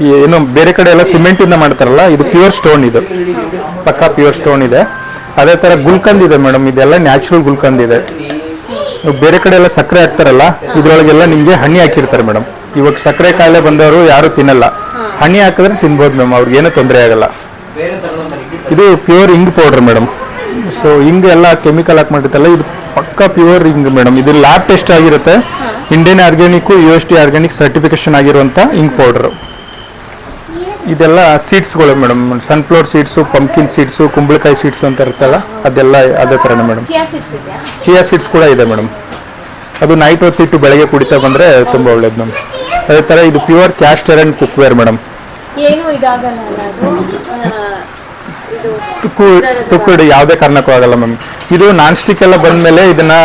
ಏನು ಬೇರೆ ಕಡೆ ಎಲ್ಲ ಸಿಮೆಂಟ್ ಇಂದ ಮಾಡ್ತಾರಲ್ಲ ಇದು ಪ್ಯೂರ್ ಸ್ಟೋನ್ ಇದು. ಪಕ್ಕಾ ಪ್ಯೂರ್ ಸ್ಟೋನ್ ಇದೆ. ಅದೇ ತರ ಗುಲ್ಕಂದ್ ಇದೆ ಮೇಡಮ್, ಇದೆಲ್ಲ ನ್ಯಾಚುರಲ್ ಗುಲ್ಕಂದ್ ಇದೆ. ಬೇರೆ ಕಡೆ ಎಲ್ಲ ಸಕ್ಕರೆ ಹಾಕ್ತಾರಲ್ಲ, ಇದ್ರೊಳಗೆಲ್ಲ ನಿಮಗೆ ಹಣ್ಣಿ ಹಾಕಿರ್ತಾರೆ ಮೇಡಮ್. ಇವಾಗ ಸಕ್ಕರೆ ಕಾಯಿಲೆ ಬಂದವರು ಯಾರು ತಿನ್ನಲ್ಲ. ಹಣ್ಣಿ ಹಾಕಿದ್ರೆ ತಿನ್ಬೋದು ಮ್ಯಾಮ್ ಅವ್ರಿಗೆ ಏನೂ ತೊಂದರೆ ಆಗಲ್ಲ. ಇದು ಪ್ಯೂರ್ ಇಂಗ್ ಪೌಡರ್ ಮೇಡಮ್. ಸೊ ಹಿಂಗ್ ಎಲ್ಲ ಕೆಮಿಕಲ್ ಹಾಕಿ ಮಾಡಿರ್ತಲ್ಲ, ಇದು ಪಕ್ಕಾ ಪ್ಯೂರ್ ಇಂಗ್ ಮೇಡಮ್. ಇದು ಲ್ಯಾಬ್ ಟೆಸ್ಟ್ ಆಗಿರುತ್ತೆ. Indian organic U S T organic certification ಆಗಿರುವಂಥ ಇಂಗ್ ಪೌಡರ್ ಇದೆಲ್ಲ ಸೀಡ್ಸ್ಗಳು madam. Sunflower seeds pumpkin seeds ಕುಂಬಳಕಾಯಿ ಸೀಡ್ಸು ಅಂತ ಇರುತ್ತಲ್ಲ ಅದೆಲ್ಲ ಅದೇ ಥರನೇ ಮೇಡಮ್. ಚಿಯಾ ಸೀಡ್ಸ್ ಕೂಡ ಇದೆ ಮೇಡಮ್. ಅದು ನೈಟ್ ಹೊತ್ತಿಟ್ಟು ಬೆಳಗ್ಗೆ ಕುಡಿತಾ ಬಂದರೆ ತುಂಬ ಒಳ್ಳೇದು ಮ್ಯಾಮ್ ಅದೇ ಥರ ಇದು ಪ್ಯೂರ್ ಕ್ಯಾಸ್ಟರ್ ಆ್ಯಂಡ್ ಕುಕ್ವೇರ್ ಮೇಡಮ್. ತುಕ್ಕು ತುಕ್ಕು ಯಾವುದೇ ಕಾರಣಕ್ಕೂ ಆಗಲ್ಲ ಮ್ಯಾಮ್ ಇದು ನಾನ್ ಸ್ಟಿಕ್ ಎಲ್ಲ ಬಂದ್ಮೇಲೆ ಇದನ್ನ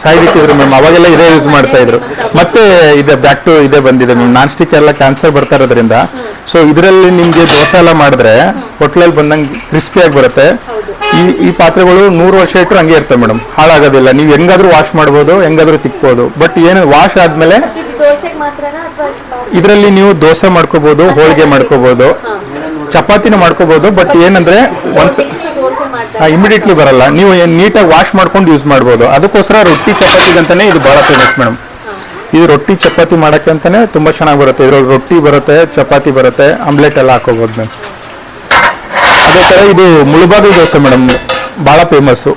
ಸಾಯ್ಬಿಟ್ಟಿದ್ರು ಮ್ಯಾಮ್ ಅವಾಗೆಲ್ಲ ಇದೇ ಯೂಸ್ ಮಾಡ್ತಾ ಇದ್ರು. ಮತ್ತೆ ಇದೆ ಬ್ಯಾಕ್ ಟು ಇದೇ ಬಂದಿದೆ ಮ್ಯಾಮ್ ನಾನ್ ಸ್ಟಿಕ್ ಎಲ್ಲ ಕ್ಯಾನ್ಸರ್ ಬರ್ತಾ ಇರೋದ್ರಿಂದ ಸೊ ಇದರಲ್ಲಿ ನಿಮಗೆ ದೋಸೆ ಎಲ್ಲ ಮಾಡಿದ್ರೆ ಹೋಟ್ಲಲ್ಲಿ ಬಂದಂಗೆ ಕ್ರಿಸ್ಪಿಯಾಗಿ ಬರುತ್ತೆ. ಈ ಈ ಪಾತ್ರೆಗಳು ನೂರು ವರ್ಷ ಇಟ್ಟರು ಹಂಗೆ ಇರ್ತವೆ ಮೇಡಮ್. ಹಾಳಾಗೋದಿಲ್ಲ. ನೀವು ಹೆಂಗಾದರೂ ವಾಶ್ ಮಾಡ್ಬೋದು, ಹೆಂಗಾದ್ರೂ ತಿಕ್ಬೋದು. ಬಟ್ ಏನು ವಾಶ್ ಆದ್ಮೇಲೆ ಇದರಲ್ಲಿ ನೀವು ದೋಸೆ ಮಾಡ್ಕೋಬೋದು, ಹೋಳಿಗೆ ಮಾಡ್ಕೋಬೋದು, ಚಪಾತಿನ ಮಾಡ್ಕೋಬೋದು. ಬಟ್ ಏನಂದ್ರೆ ಒಂದ್ಸ ಇಮಿಡಿಯೇಟ್ಲಿ ಬರಲ್ಲ. ನೀವು ನೀಟಾಗಿ ವಾಶ್ ಮಾಡ್ಕೊಂಡು ಯೂಸ್ ಮಾಡ್ಬೋದು. ಅದಕ್ಕೋಸ್ಕರ ರೊಟ್ಟಿ, ಚಪಾತಿಗಂತಾನೆ ಇದು ಬಹಳ ಫೇಮಸ್ ಮೇಡಮ್. ಇದು ರೊಟ್ಟಿ ಚಪಾತಿ ಮಾಡೋಕ್ಕೆ ಅಂತಲೇ ತುಂಬ ಚೆನ್ನಾಗಿ ಬರುತ್ತೆ. ಇದ್ರಲ್ಲಿ ರೊಟ್ಟಿ ಬರುತ್ತೆ, ಚಪಾತಿ ಬರುತ್ತೆ, ಆಮ್ಲೆಟ್ ಎಲ್ಲ ಹಾಕೋಬೋದು ಮ್ಯಾಮ್ ಅದೇ ಥರ ಇದು ಮುಳುಬಾಗಿಲು ದೋಸೆ ಮೇಡಮ್, ಭಾಳ ಫೇಮಸ್ಸು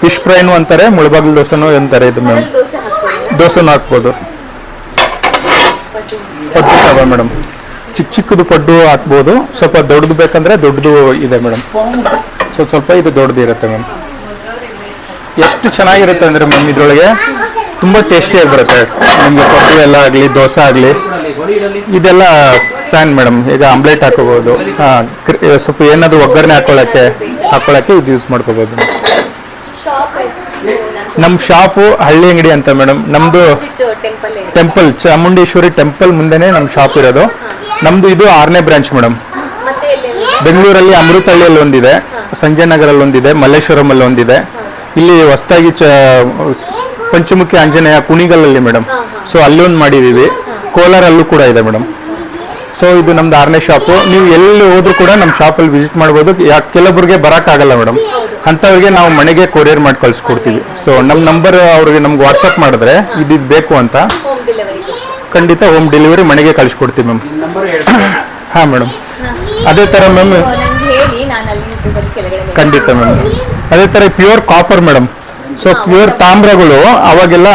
ಫಿಶ್ ಫ್ರೈನು ಅಂತಾರೆ, ಮುಳುಬಾಗಿಲು ದೋಸೆನೂ ಅಂತಾರೆ ಇದು ಮ್ಯಾಮ್ ದೋಸೆನೂ ಹಾಕ್ಬೋದು. ಪಡ್ಡು ತಗೋ ಮೇಡಮ್. ಚಿಕ್ಕ ಚಿಕ್ಕದು ಪಡ್ಡು ಹಾಕ್ಬೋದು. ಸ್ವಲ್ಪ ದೊಡ್ಡದು ಬೇಕಂದ್ರೆ ದೊಡ್ಡದು ಇದೆ ಮೇಡಮ್. ಸ್ವಲ್ಪ ಸ್ವಲ್ಪ ಇದು ದೊಡ್ಡದು ಇರುತ್ತೆ ಮ್ಯಾಮ್ ಎಷ್ಟು ಚೆನ್ನಾಗಿರುತ್ತೆ ಅಂದರೆ ಮ್ಯಾಮ್ ಇದರೊಳಗೆ? ತುಂಬ ಟೇಸ್ಟಿಯಾಗಿ ಬರುತ್ತೆ. ನಿಮಗೆ ಕೊಬ್ಬರಿ ಎಲ್ಲ ಆಗಲಿ, ದೋಸೆ ಆಗಲಿ. ಇದೆಲ್ಲ ಫ್ಯಾನ್ ಮೇಡಮ್ ಈಗ ಆಮ್ಲೆಟ್ ಹಾಕೋಬೋದು. ಸ್ವಲ್ಪ ಏನಾದರೂ ಒಗ್ಗರಣೆ ಹಾಕೊಳ್ಳೋಕ್ಕೆ ಹಾಕೊಳ್ಳೋಕ್ಕೆ ಇದು ಯೂಸ್ ಮಾಡ್ಕೋಬೋದು. ನಮ್ಮ ಶಾಪು ಹಳ್ಳಿ ಅಂಗಡಿ ಅಂತ ಮೇಡಮ್ ನಮ್ಮದು ಟೆಂಪಲ್ ಚಾಮುಂಡೇಶ್ವರಿ ಟೆಂಪಲ್ ಮುಂದೆನೇ ನಮ್ಮ ಶಾಪ್ ಇರೋದು. ನಮ್ದು ಇದು ಆರನೇ ಬ್ರಾಂಚ್ ಮೇಡಮ್ ಬೆಂಗಳೂರಲ್ಲಿ ಅಮೃತಹಳ್ಳಿಯಲ್ಲಿ ಒಂದಿದೆ. ಸಂಜಯ್ ನಗರಲ್ಲಿ ಒಂದಿದೆ ಮಲ್ಲೇಶ್ವರಂ ಅಲ್ಲಿ ಒಂದಿದೆ ಇಲ್ಲಿ ಹೊಸದಾಗಿ ಚ ಪಂಚಮುಖಿ ಆಂಜನೇಯ ಕುಣಿಗಲಲ್ಲಿ ಮೇಡಮ್. ಸೊ ಅಲ್ಲೊಂದು ಮಾಡಿದ್ದೀವಿ ಮಾಡಿದೀವಿ. ಕೋಲಾರಲ್ಲೂ ಕೂಡ ಇದೆ ಮೇಡಮ್. ಸೊ ಇದು ನಮ್ದು ಆರನೇ ಶಾಪು ನೀವು ಎಲ್ಲಿ ಹೋದ್ರೂ ಕೂಡ ನಮ್ಮ ಶಾಪಲ್ಲಿ ವಿಸಿಟ್ ಮಾಡ್ಬೋದು. ಯಾಕೆ ಕೆಲವೊಬ್ಬರಿಗೆ ಬರೋಕ್ಕಾಗಲ್ಲ ಮೇಡಮ್. ಅಂಥವ್ರಿಗೆ ನಾವು ಮನೆಗೆ ಕೊರಿಯರ್ ಮಾಡಿ ಕಳಿಸ್ಕೊಡ್ತೀವಿ. ಸೊ ನಮ್ಮ ನಂಬರ್ ಅವ್ರಿಗೆ ನಮ್ಗೆ ವಾಟ್ಸಪ್ ಮಾಡಿದ್ರೆ ಇದಿದ್ದು ಬೇಕು ಅಂತ ಹೋಮ್ ಡೆಲಿವರಿ ಖಂಡಿತ ಹೋಮ್ ಡೆಲಿವರಿ ಮನೆಗೆ ಕಳಿಸ್ಕೊಡ್ತೀವಿ ಮ್ಯಾಮ್. ಹಾಂ ಮೇಡಮ್. ಅದೇ ಥರ ಮ್ಯಾಮ್. ಖಂಡಿತ ಮ್ಯಾಮ್. ಅದೇ ಥರ pure copper madam. So pure ತಾಮ್ರಗಳು ಅವಾಗೆಲ್ಲ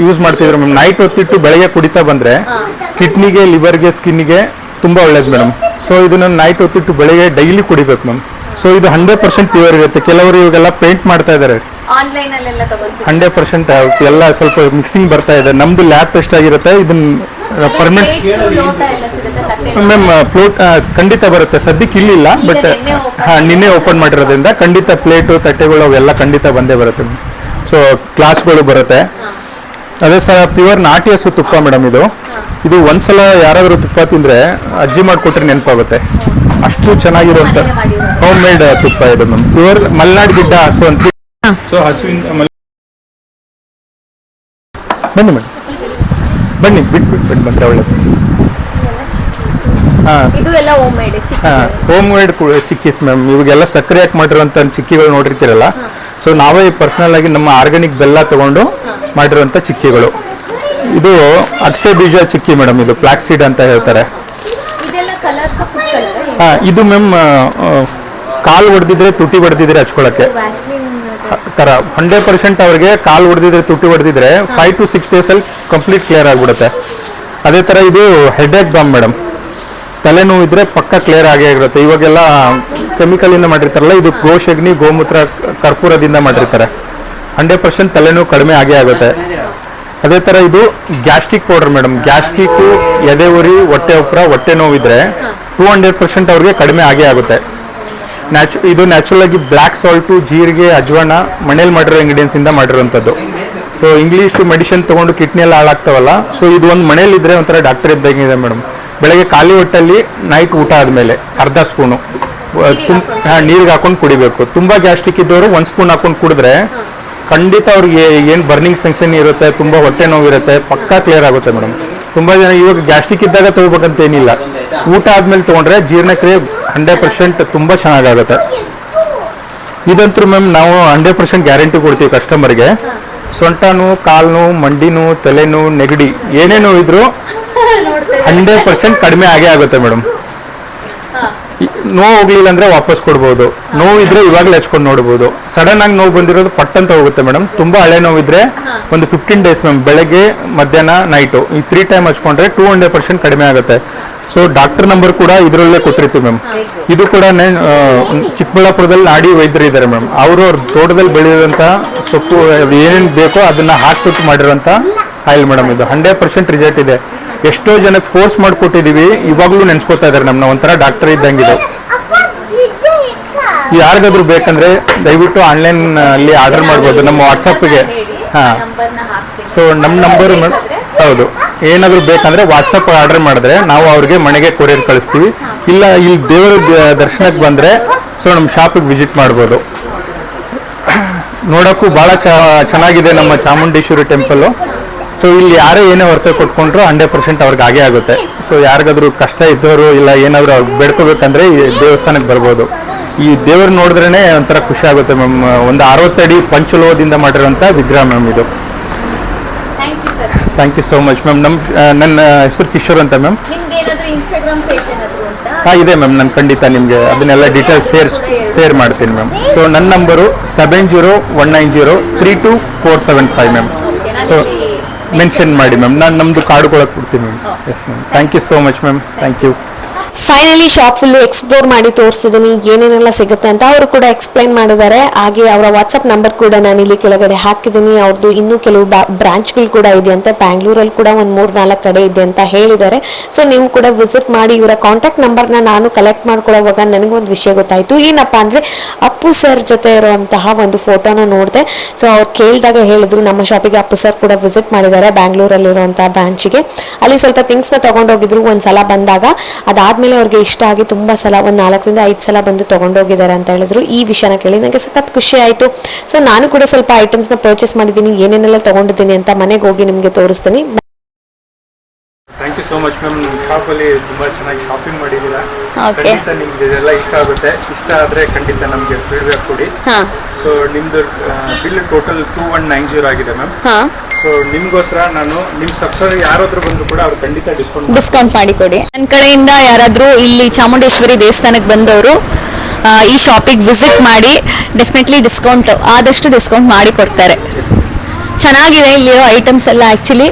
ಯೂಸ್ ಮಾಡ್ತಿದ್ರು ಮ್ಯಾಮ್ ನೈಟ್ ಹೊತ್ತಿಟ್ಟು ಬೆಳಗ್ಗೆ ಕುಡಿತಾ ಬಂದ್ರೆ ಕಿಡ್ನಿಗೆ ಲಿವರ್ಗೆ ಸ್ಕಿನ್ಗೆ ತುಂಬಾ ಒಳ್ಳೇದು ಮೇಡಮ್ ಸೊ ಇದನ್ನ ನೈಟ್ ಹೊತ್ತಿಟ್ಟು ಬೆಳಗ್ಗೆ ಡೈಲಿ ಕುಡಿಬೇಕು ಮ್ಯಾಮ್ ಸೊ ಇದು ಹಂಡ್ರೆಡ್ ಪರ್ಸೆಂಟ್ ಪ್ಯೂರ್ ಇರುತ್ತೆ. ಕೆಲವರು ಇವಾಗೆಲ್ಲ ಪೇಂಟ್ ಮಾಡ್ತಾ ಇದ್ದಾರೆ ಹಂಡ್ರೆಡ್ ಪರ್ಸೆಂಟ್ ಎಲ್ಲ ಸ್ವಲ್ಪ ಮಿಕ್ಸಿಂಗ್ ಬರ್ತಾ ಇದೆ. ನಮ್ದು ಲ್ಯಾಬ್ ಟೆಸ್ಟ್ ಆಗಿರುತ್ತೆ. ಇದನ್ನ ಪರ್ಮನೆಂಟ್ ಎಲ್ಲ ಸಿಗುತ್ತೆ ತಟ್ಟೆ ಮ್ಯಾಮ್ ಪ್ಲೇಟ್ ಖಂಡಿತ ಬರುತ್ತೆ. ಸದ್ಯಕ್ಕೆ ಇಲ್ಲಿಲ್ಲ ಬಟ್ ಹಾಂ ನಿನ್ನೆ ಓಪನ್ ಮಾಡಿರೋದ್ರಿಂದ ಖಂಡಿತ ಪ್ಲೇಟು ತಟ್ಟೆಗಳು ಅವೆಲ್ಲ ಖಂಡಿತ ಬಂದೇ ಬರುತ್ತೆ ಸೊ ಕ್ಲಾಸ್ಗಳು ಬರುತ್ತೆ. ಅದೇ ಸರ್ ಪ್ಯೂರ್ ನಾಟಿ ಹಸು ತುಪ್ಪ ಮೇಡಮ್ ಇದು. ಇದು ಒಂದ್ಸಲ ಯಾರಾದರೂ ತುಪ್ಪ ತಿಂದರೆ ಅಜ್ಜಿ ಮಾಡಿಕೊಟ್ರೆ ನೆನಪಾಗುತ್ತೆ. ಅಷ್ಟು ಚೆನ್ನಾಗಿರುವಂಥ ಹೋಮ್ ಮೇಡ್ ತುಪ್ಪ ಇದು ಮ್ಯಾಮ್ ಪ್ಯೂರ್ ಮಲೆನಾಡು ಗಿಡ್ಡ ಹಸು ಅಂತ. ಸೊ ಹಸುವಿಂದ ಬನ್ನಿ ಮೇಡಮ್ ಬನ್ನಿ ಬಿಟ್ಟು ಬಿಟ್ಟು ಬಿಟ್ಟು ಬಂದ್ರೆ ಒಳ್ಳೇದು. ಹಾಂ. ಇದು ಎಲ್ಲ home made chikkis home made chikkis ma'am ಇವಾಗೆಲ್ಲ ಸಕ್ಕರೆ ಹಾಕಿ ಮಾಡಿರುವಂಥ ಚಿಕ್ಕಿಗಳು ನೋಡಿರ್ತೀರಲ್ಲ? ಸೊ ನಾವೇ ಪರ್ಸನಲ್ ಆಗಿ ನಮ್ಮ ಆರ್ಗ್ಯಾನಿಕ್ ಬೆಲ್ಲ ತಗೊಂಡು ಮಾಡಿರುವಂಥ ಚಿಕ್ಕಿಗಳು. ಇದು ಅಕ್ಷಯ ಬೀಜ ಚಿಕ್ಕಿ ಮೇಡಮ್ ಇದು ಪ್ಲಾಕ್ಸೀಡ್ ಅಂತ ಹೇಳ್ತಾರೆ. ಹಾ ಇದು ಮ್ಯಾಮ್ ಕಾಲು ಹೊಡೆದಿದ್ರೆ ತುಟಿ ಹೊಡೆದಿದ್ರೆ ಹಚ್ಕೊಳಕ್ಕೆ. ತರ ಹಂಡ್ರೆಡ್ ಪರ್ಸೆಂಟ್ ಅವ್ರಿಗೆ ಕಾಲು ಹೊಡೆದಿದ್ರೆ ತುಟ್ಟಿ ಹೊಡೆದಿದ್ರೆ ಫೈವ್ ಟು ಸಿಕ್ಸ್ ಡೇಸಲ್ಲಿ ಕಂಪ್ಲೀಟ್ ಕ್ಲಿಯರ್ ಆಗಿಬಿಡುತ್ತೆ. ಅದೇ ಥರ ಇದು ಹೆಡ್ ಬಾಮ್ ಮೇಡಮ್ ತಲೆನೋವು ಇದ್ದರೆ ಪಕ್ಕ ಕ್ಲಿಯರ್ ಆಗೇ ಇರುತ್ತೆ. ಇವಾಗೆಲ್ಲ ಕೆಮಿಕಲಿಂದ ಮಾಡಿರ್ತಾರಲ್ಲ ಇದು ಗೋಶಗ್ನಿ ಗೋಮೂತ್ರ ಕರ್ಪೂರದಿಂದ ಮಾಡಿರ್ತಾರೆ. ಹಂಡ್ರೆಡ್ ಪರ್ಸೆಂಟ್ ತಲೆನೋವು ಕಡಿಮೆ ಆಗೇ ಆಗುತ್ತೆ. ಅದೇ ಥರ ಇದು ಗ್ಯಾಸ್ಟ್ರಿಕ್ ಪೌಡರ್ ಮೇಡಮ್ ಗ್ಯಾಸ್ಟ್ರಿಕ್ಕು ಎದೆ ಉರಿ ಹೊಟ್ಟೆ ಉಪ್ರ ಹೊಟ್ಟೆ ನೋವಿದ್ರೆ ಟೂ ಹಂಡ್ರೆಡ್ ಪರ್ಸೆಂಟ್ ಅವ್ರಿಗೆ ಕಡಿಮೆ ಆಗೇ ಆಗುತ್ತೆ. ನ್ಯಾಚು ಇದು ನ್ಯಾಚುರಲ್ ಆಗಿ ಬ್ಲ್ಯಾಕ್ ಸಾಲ್ಟು ಜೀರಿಗೆ ಅಜ್ವಾನ ಮನೇಲಿ ಮಾಡಿರೋ ingredients ಇಂದ ಮಾಡಿರೋಂಥದ್ದು ಸೊ ಇಂಗ್ಲೀಷ್ ಮೆಡಿಸಿನ್ ತೊಗೊಂಡು ಕಿಡ್ನಿ ಎಲ್ಲ ಹಾಳಾಗ್ತಾವಲ್ಲ ಸೊ ಇದು ಒಂದು ಮನೇಲಿ ಇದ್ರೆ ಒಂಥರ ಡಾಕ್ಟರ್ ಇದ್ದಂಗಿದೆ ಮೇಡಮ್. ಬೆಳಗ್ಗೆ ಖಾಲಿ ಹೊಟ್ಟಲ್ಲಿ ನೈಟ್ ಊಟ ಆದಮೇಲೆ ಅರ್ಧ ಸ್ಪೂನು. ಹಾಂ ನೀರಿಗೆ ಹಾಕೊಂಡು ಕುಡಿಬೇಕು. ತುಂಬ ಗ್ಯಾಸ್ಟ್ರಿಕ್ ಇದ್ದವರು ಒಂದು ಸ್ಪೂನ್ ಹಾಕೊಂಡು ಕುಡಿದ್ರೆ ಖಂಡಿತ ಅವ್ರಿಗೆ ಏನು ಬರ್ನಿಂಗ್ ಸೆನ್ಸನ್ ಇರುತ್ತೆ ತುಂಬ ಹೊಟ್ಟೆ ನೋವು ಇರುತ್ತೆ ಪಕ್ಕಾ ಕ್ಲಿಯರ್ ಆಗುತ್ತೆ ಮೇಡಮ್. ತುಂಬ ಜನ ಇವಾಗ ಗ್ಯಾಸ್ಟ್ರಿಕ್ ಇದ್ದಾಗ ತೊಗೋಬೇಕಂತ ಏನಿಲ್ಲ. ಊಟ ಆದ್ಮೇಲೆ ತೊಗೊಂಡ್ರೆ ಜೀರ್ಣಕ್ರಿಯೆ ಹಂಡ್ರೆಡ್ ಪರ್ಸೆಂಟ್ ತುಂಬ ಚೆನ್ನಾಗಾಗುತ್ತೆ. ಇದಂತೂ ಮ್ಯಾಮ್ ನಾವು ಹಂಡ್ರೆಡ್ ಪರ್ಸೆಂಟ್ ಗ್ಯಾರಂಟಿ ಕೊಡ್ತೀವಿ ಕಸ್ಟಮರ್ಗೆ. ಸೊಂಟ ನೋವು ಕಾಲು ಮಂಡಿನು ಮಂಡಿ ನೋವು ತಲೆ ನೆಗಡಿ ಏನೇನೋ ಇದ್ರೂ ಹಂಡ್ರೆಡ್ ಪರ್ಸೆಂಟ್ ಕಡಿಮೆ ಆಗೇ ಆಗುತ್ತೆ ಮೇಡಮ್. ನೋವು ಹೋಗ್ಲಿಲ್ಲ ಅಂದ್ರೆ ವಾಪಸ್ ಕೊಡ್ಬೋದು. ನೋವು ಇದ್ರೆ ಇವಾಗಲೇ ಹಚ್ಕೊಂಡು ನೋಡ್ಬೋದು. ಸಡನ್ ಆಗಿ ನೋವು ಬಂದಿರೋದು ಪಟ್ ಅಂತ ಹೋಗುತ್ತೆ ಮೇಡಮ್ ತುಂಬಾ ಹಳೆ ನೋವು ಇದ್ರೆ ಒಂದು ಫಿಫ್ಟೀನ್ ಡೇಸ್ ಮ್ಯಾಮ್ ಬೆಳಗ್ಗೆ, ಮಧ್ಯಾಹ್ನ ನೈಟು ಈ ತ್ರೀ ಟೈಮ್ ಹಚ್ಕೊಂಡ್ರೆ ಟೂ ಹಂಡ್ರೆಡ್ ಪರ್ಸೆಂಟ್ ಕಡಿಮೆ ಆಗುತ್ತೆ. ಸೊ ಡಾಕ್ಟರ್ ನಂಬರ್ ಕೂಡ ಇದರಲ್ಲೇ ಕೊಟ್ಟಿರ್ತೀವಿ ಮ್ಯಾಮ್ ಇದು ಕೂಡ ಚಿಕ್ಕಬಳ್ಳಾಪುರದಲ್ಲಿ ನಾಡಿ ವೈದ್ಯರು ಇದ್ದಾರೆ ಮ್ಯಾಮ್ ಅವರು ಅವ್ರ ತೋಟದಲ್ಲಿ ಬೆಳೆಯೋದಂತ ಸೊಪ್ಪು, ಅದು ಏನೇನು ಬೇಕೋ ಅದನ್ನ ಹಾಕ್ಬಿಟ್ಟು ಮಾಡಿರೋಂಥ ಆಯಿಲ್ ಮೇಡಮ್ ಇದು. ಹಂಡ್ರೆಡ್ ಪರ್ಸೆಂಟ್ ರಿಸಲ್ಟ್ ಇದೆ. ಎಷ್ಟೋ ಜನಕ್ಕೆ ಕೋರ್ಸ್ ಮಾಡಿಕೊಟ್ಟಿದ್ದೀವಿ ಇವಾಗಲೂ ನೆನ್ಸ್ಕೊತಾ ಇದ್ದಾರೆ ನಮ್ಮನ್ನ ಒಂಥರ ಡಾಕ್ಟರ್ ಇದ್ದಂಗಿದೆ ಯಾರಿಗಾದ್ರೂ ಬೇಕಂದ್ರೆ ದಯವಿಟ್ಟು ಆನ್ಲೈನ್ ಅಲ್ಲಿ ಆರ್ಡರ್ ಮಾಡ್ಬೋದು. ನಮ್ಮ ವಾಟ್ಸಪ್ಗೆ ಹಾ. ಸೊ ನಮ್ಮ ನಂಬರ್ ಹೌದು. ಏನಾದರೂ ಬೇಕಂದ್ರೆ ವಾಟ್ಸಪ್ ಆರ್ಡರ್ ಮಾಡಿದ್ರೆ ನಾವು ಅವ್ರಿಗೆ ಮನೆಗೆ ಕೊರಿಯರ್ ಕಳಿಸ್ತೀವಿ. ಇಲ್ಲ, ಇಲ್ಲಿ ದೇವರ ದರ್ಶನಕ್ಕೆ ಬಂದ್ರೆ ಸೊ, ನಮ್ಮ ಶಾಪಿಗೆ ವಿಸಿಟ್ ಮಾಡ್ಬೋದು. ನೋಡೋಕ್ಕೂ ಭಾಳ ಚೆನ್ನಾಗಿದೆ ನಮ್ಮ ಚಾಮುಂಡೇಶ್ವರಿ ಟೆಂಪಲ್ಲು ಸೊ ಇಲ್ಲಿ ಯಾರೇ ಏನೇ ಹೊರತೆ ಕೊಟ್ಕೊಂಡ್ರು ಹಂಡ್ರೆಡ್ ಪರ್ಸೆಂಟ್ ಅವ್ರಿಗೆ ಆಗೇ ಆಗುತ್ತೆ. ಸೊ ಯಾರಿಗಾದ್ರೂ ಕಷ್ಟ ಇದ್ದವರು ಇಲ್ಲ ಏನಾದರೂ ಅವ್ರಿಗೆ ಬೇಡ್ಕೋಬೇಕಂದ್ರೆ ಈ ದೇವಸ್ಥಾನಕ್ಕೆ ಬರ್ಬೋದು. ಈ ದೇವರು ನೋಡಿದ್ರೇ ಒಂಥರ ಖುಷಿ ಆಗುತ್ತೆ ಮ್ಯಾಮ್. ಒಂದು ಅರವತ್ತಡಿ ಪಂಚಲೋಹದಿಂದ ಮಾಡಿರುವಂಥ ವಿಗ್ರಹ ಮ್ಯಾಮ್ ಇದು. Thank you so much ma'am. ನಮ್ಮ ನನ್ನ ಹೆಸರು ಕಿಶೋರ್ ಅಂತ ಮ್ಯಾಮ್. ಹಾಂ ಇದೆ ಮ್ಯಾಮ್. ನಾನು ಖಂಡಿತ ನಿಮಗೆ ಅದನ್ನೆಲ್ಲ ಡೀಟೇಲ್ಸ್ ಶೇರ್ ಶೇರ್ ಮಾಡ್ತೀನಿ ಮ್ಯಾಮ್. ಸೊ ನನ್ನ number seven zero one nine zero three two four seven five ma'am. So mention ಮಾಡಿ ಮ್ಯಾಮ್. ನಾನು ನಮ್ಮದು ಕಾರ್ಡ್ ಕೊಡಕ್ಕೆ ಕೊಡ್ತೀನಿ ma'am. Yes ma'am. Thank you so much ma'am. Thank you finally shop full explore ಮಾಡಿ ತೋರಿಸಿದ್ದೀನಿ ಏನೇನೆಲ್ಲ ಸಿಗುತ್ತೆ ಅಂತ ಅವರು ಕೂಡ ಎಕ್ಸ್ಪ್ಲೈನ್ ಮಾಡಿದ್ದಾರೆ. ಹಾಗೆ ಅವರ ವಾಟ್ಸಪ್ ನಂಬರ್ ಕೂಡ ನಾನು ಇಲ್ಲಿ ಕೆಳಗಡೆ ಹಾಕಿದ್ದೀನಿ ಅವ್ರದ್ದು ಇನ್ನೂ ಕೆಲವು ಬ್ರಾಂಚ್ಗಳು ಕೂಡ ಇದೆ ಅಂತ ಬ್ಯಾಂಗ್ಳೂರಲ್ಲಿ ಕೂಡ ಒಂದು ಮೂರು ನಾಲ್ಕು ಕಡೆ ಇದೆ ಅಂತ ಹೇಳಿದ್ದಾರೆ. ಸೊ ನೀವು ಕೂಡ ವಿಸಿಟ್ ಮಾಡಿ, ಇವರ ಕಾಂಟ್ಯಾಕ್ಟ್ ನಂಬರ್ನ ನಾನು ಕಲೆಕ್ಟ್ ಮಾಡ್ಕೊಳ್ಳೋವಾಗ ನನಗೊಂದು ವಿಷಯ ಗೊತ್ತಾಯಿತು. ಏನಪ್ಪ ಅಂದರೆ ಅಪ್ಪು ಸರ್ ಜೊತೆ ಇರುವಂತಹ ಒಂದು ಫೋಟೋನ ನೋಡಿದೆ. ಸೊ ಅವ್ರು ಕೇಳಿದಾಗ ಹೇಳಿದ್ರು, ನಮ್ಮ ಶಾಪಿಗೆ ಅಪ್ಪು ಸರ್ ಕೂಡ ವಿಸಿಟ್ ಮಾಡಿದ್ದಾರೆ, ಬ್ಯಾಂಗ್ಳೂರಲ್ಲಿರುವಂತಹ ಬ್ರಾಂಚಿಗೆ ಅಲ್ಲಿ ಸ್ವಲ್ಪ ಥಿಂಗ್ಸ್ನ ತಗೊಂಡೋಗಿದ್ರು ಒಂದು ಸಲ ಬಂದಾಗ. ಅದಾದ್ಮೇಲೆ ಅವ್ರಿಗೆ ಇಷ್ಟ ಆಗಿ ತುಂಬಾ ಸಲ, ಒಂದು ನಾಲ್ಕರಿಂದ ಐದು ಸಲ ಬಂದು ತಗೊಂಡೋಗಿದ್ದಾರೆ ಅಂತ ಹೇಳಿದ್ರು. ಈ ವಿಷಯನ ಕೇಳಿ ನನಗೆ ಸಖತ್ ಖುಷಿ ಆಯಿತು. ಸೊ ನಾನು ಕೂಡ ಸ್ವಲ್ಪ ಐಟಮ್ಸ್ನ ಪರ್ಚೇಸ್ ಮಾಡಿದ್ದೀನಿ, ಏನೇನೆಲ್ಲ ತಗೊಂಡಿದ್ದೀನಿ ಅಂತ ಮನೆಗೆ ಹೋಗಿ ನಿಮಗೆ ತೋರಿಸ್ತೀನಿ. Thank you so much ma'am ನಿಮ್ಮ ಶಾಪಲ್ಲಿ ತುಂಬ ಚೆನ್ನಾಗಿ ಶಾಪಿಂಗ್ ಮಾಡಿದ್ದೀರಾ? ಓಕೆ ಖಂಡಿತ ನಿಮ್ಗೆ ಇದೆಲ್ಲ ಇಷ್ಟ ಆಗುತ್ತೆ. ಇಷ್ಟ ಆದರೆ ಖಂಡಿತ ನಮಗೆ ಫೀಡ್ಬ್ಯಾಕ್ ಕೊಡಿ. ಹಾಂ. ಸೊ ನಿಮ್ಮದು bill total two one nine zero ಆಗಿದೆ ಮ್ಯಾಮ್ ಹಾಂ. ಸೊ ನಿಮ್ಗೋಸ್ಕರ ನಾನು ನಿಮ್ಮ ಸಬ್ಸ್ಕ್ರೈಬರ್ ಯಾರಾದ್ರೂ ಬಂದ್ರು ಕೂಡ ಅವ್ರು ಖಂಡಿತ ಡಿಸ್ಕೌಂಟ್ ಡಿಸ್ಕೌಂಟ್ ಮಾಡಿ ಕೊಡಿ. ನನ್ನ ಕಡೆಯಿಂದ ಯಾರಾದರೂ ಇಲ್ಲಿ ಚಾಮುಂಡೇಶ್ವರಿ ದೇವಸ್ಥಾನಕ್ಕೆ ಬಂದವರು ಈ ಶಾಪಿಗೆ ವಿಸಿಟ್ ಮಾಡಿ ಡೆಫಿನೆಟ್ಲಿ ಡಿಸ್ಕೌಂಟ್ ಆದಷ್ಟು ಡಿಸ್ಕೌಂಟ್ ಮಾಡಿ ಕೊಡ್ತಾರೆ. ಚೆನ್ನಾಗಿದೆ ಇಲ್ಲಿರೋ ಐಟಮ್ಸ್ ಎಲ್ಲ ಆ್ಯಕ್ಚುಲಿ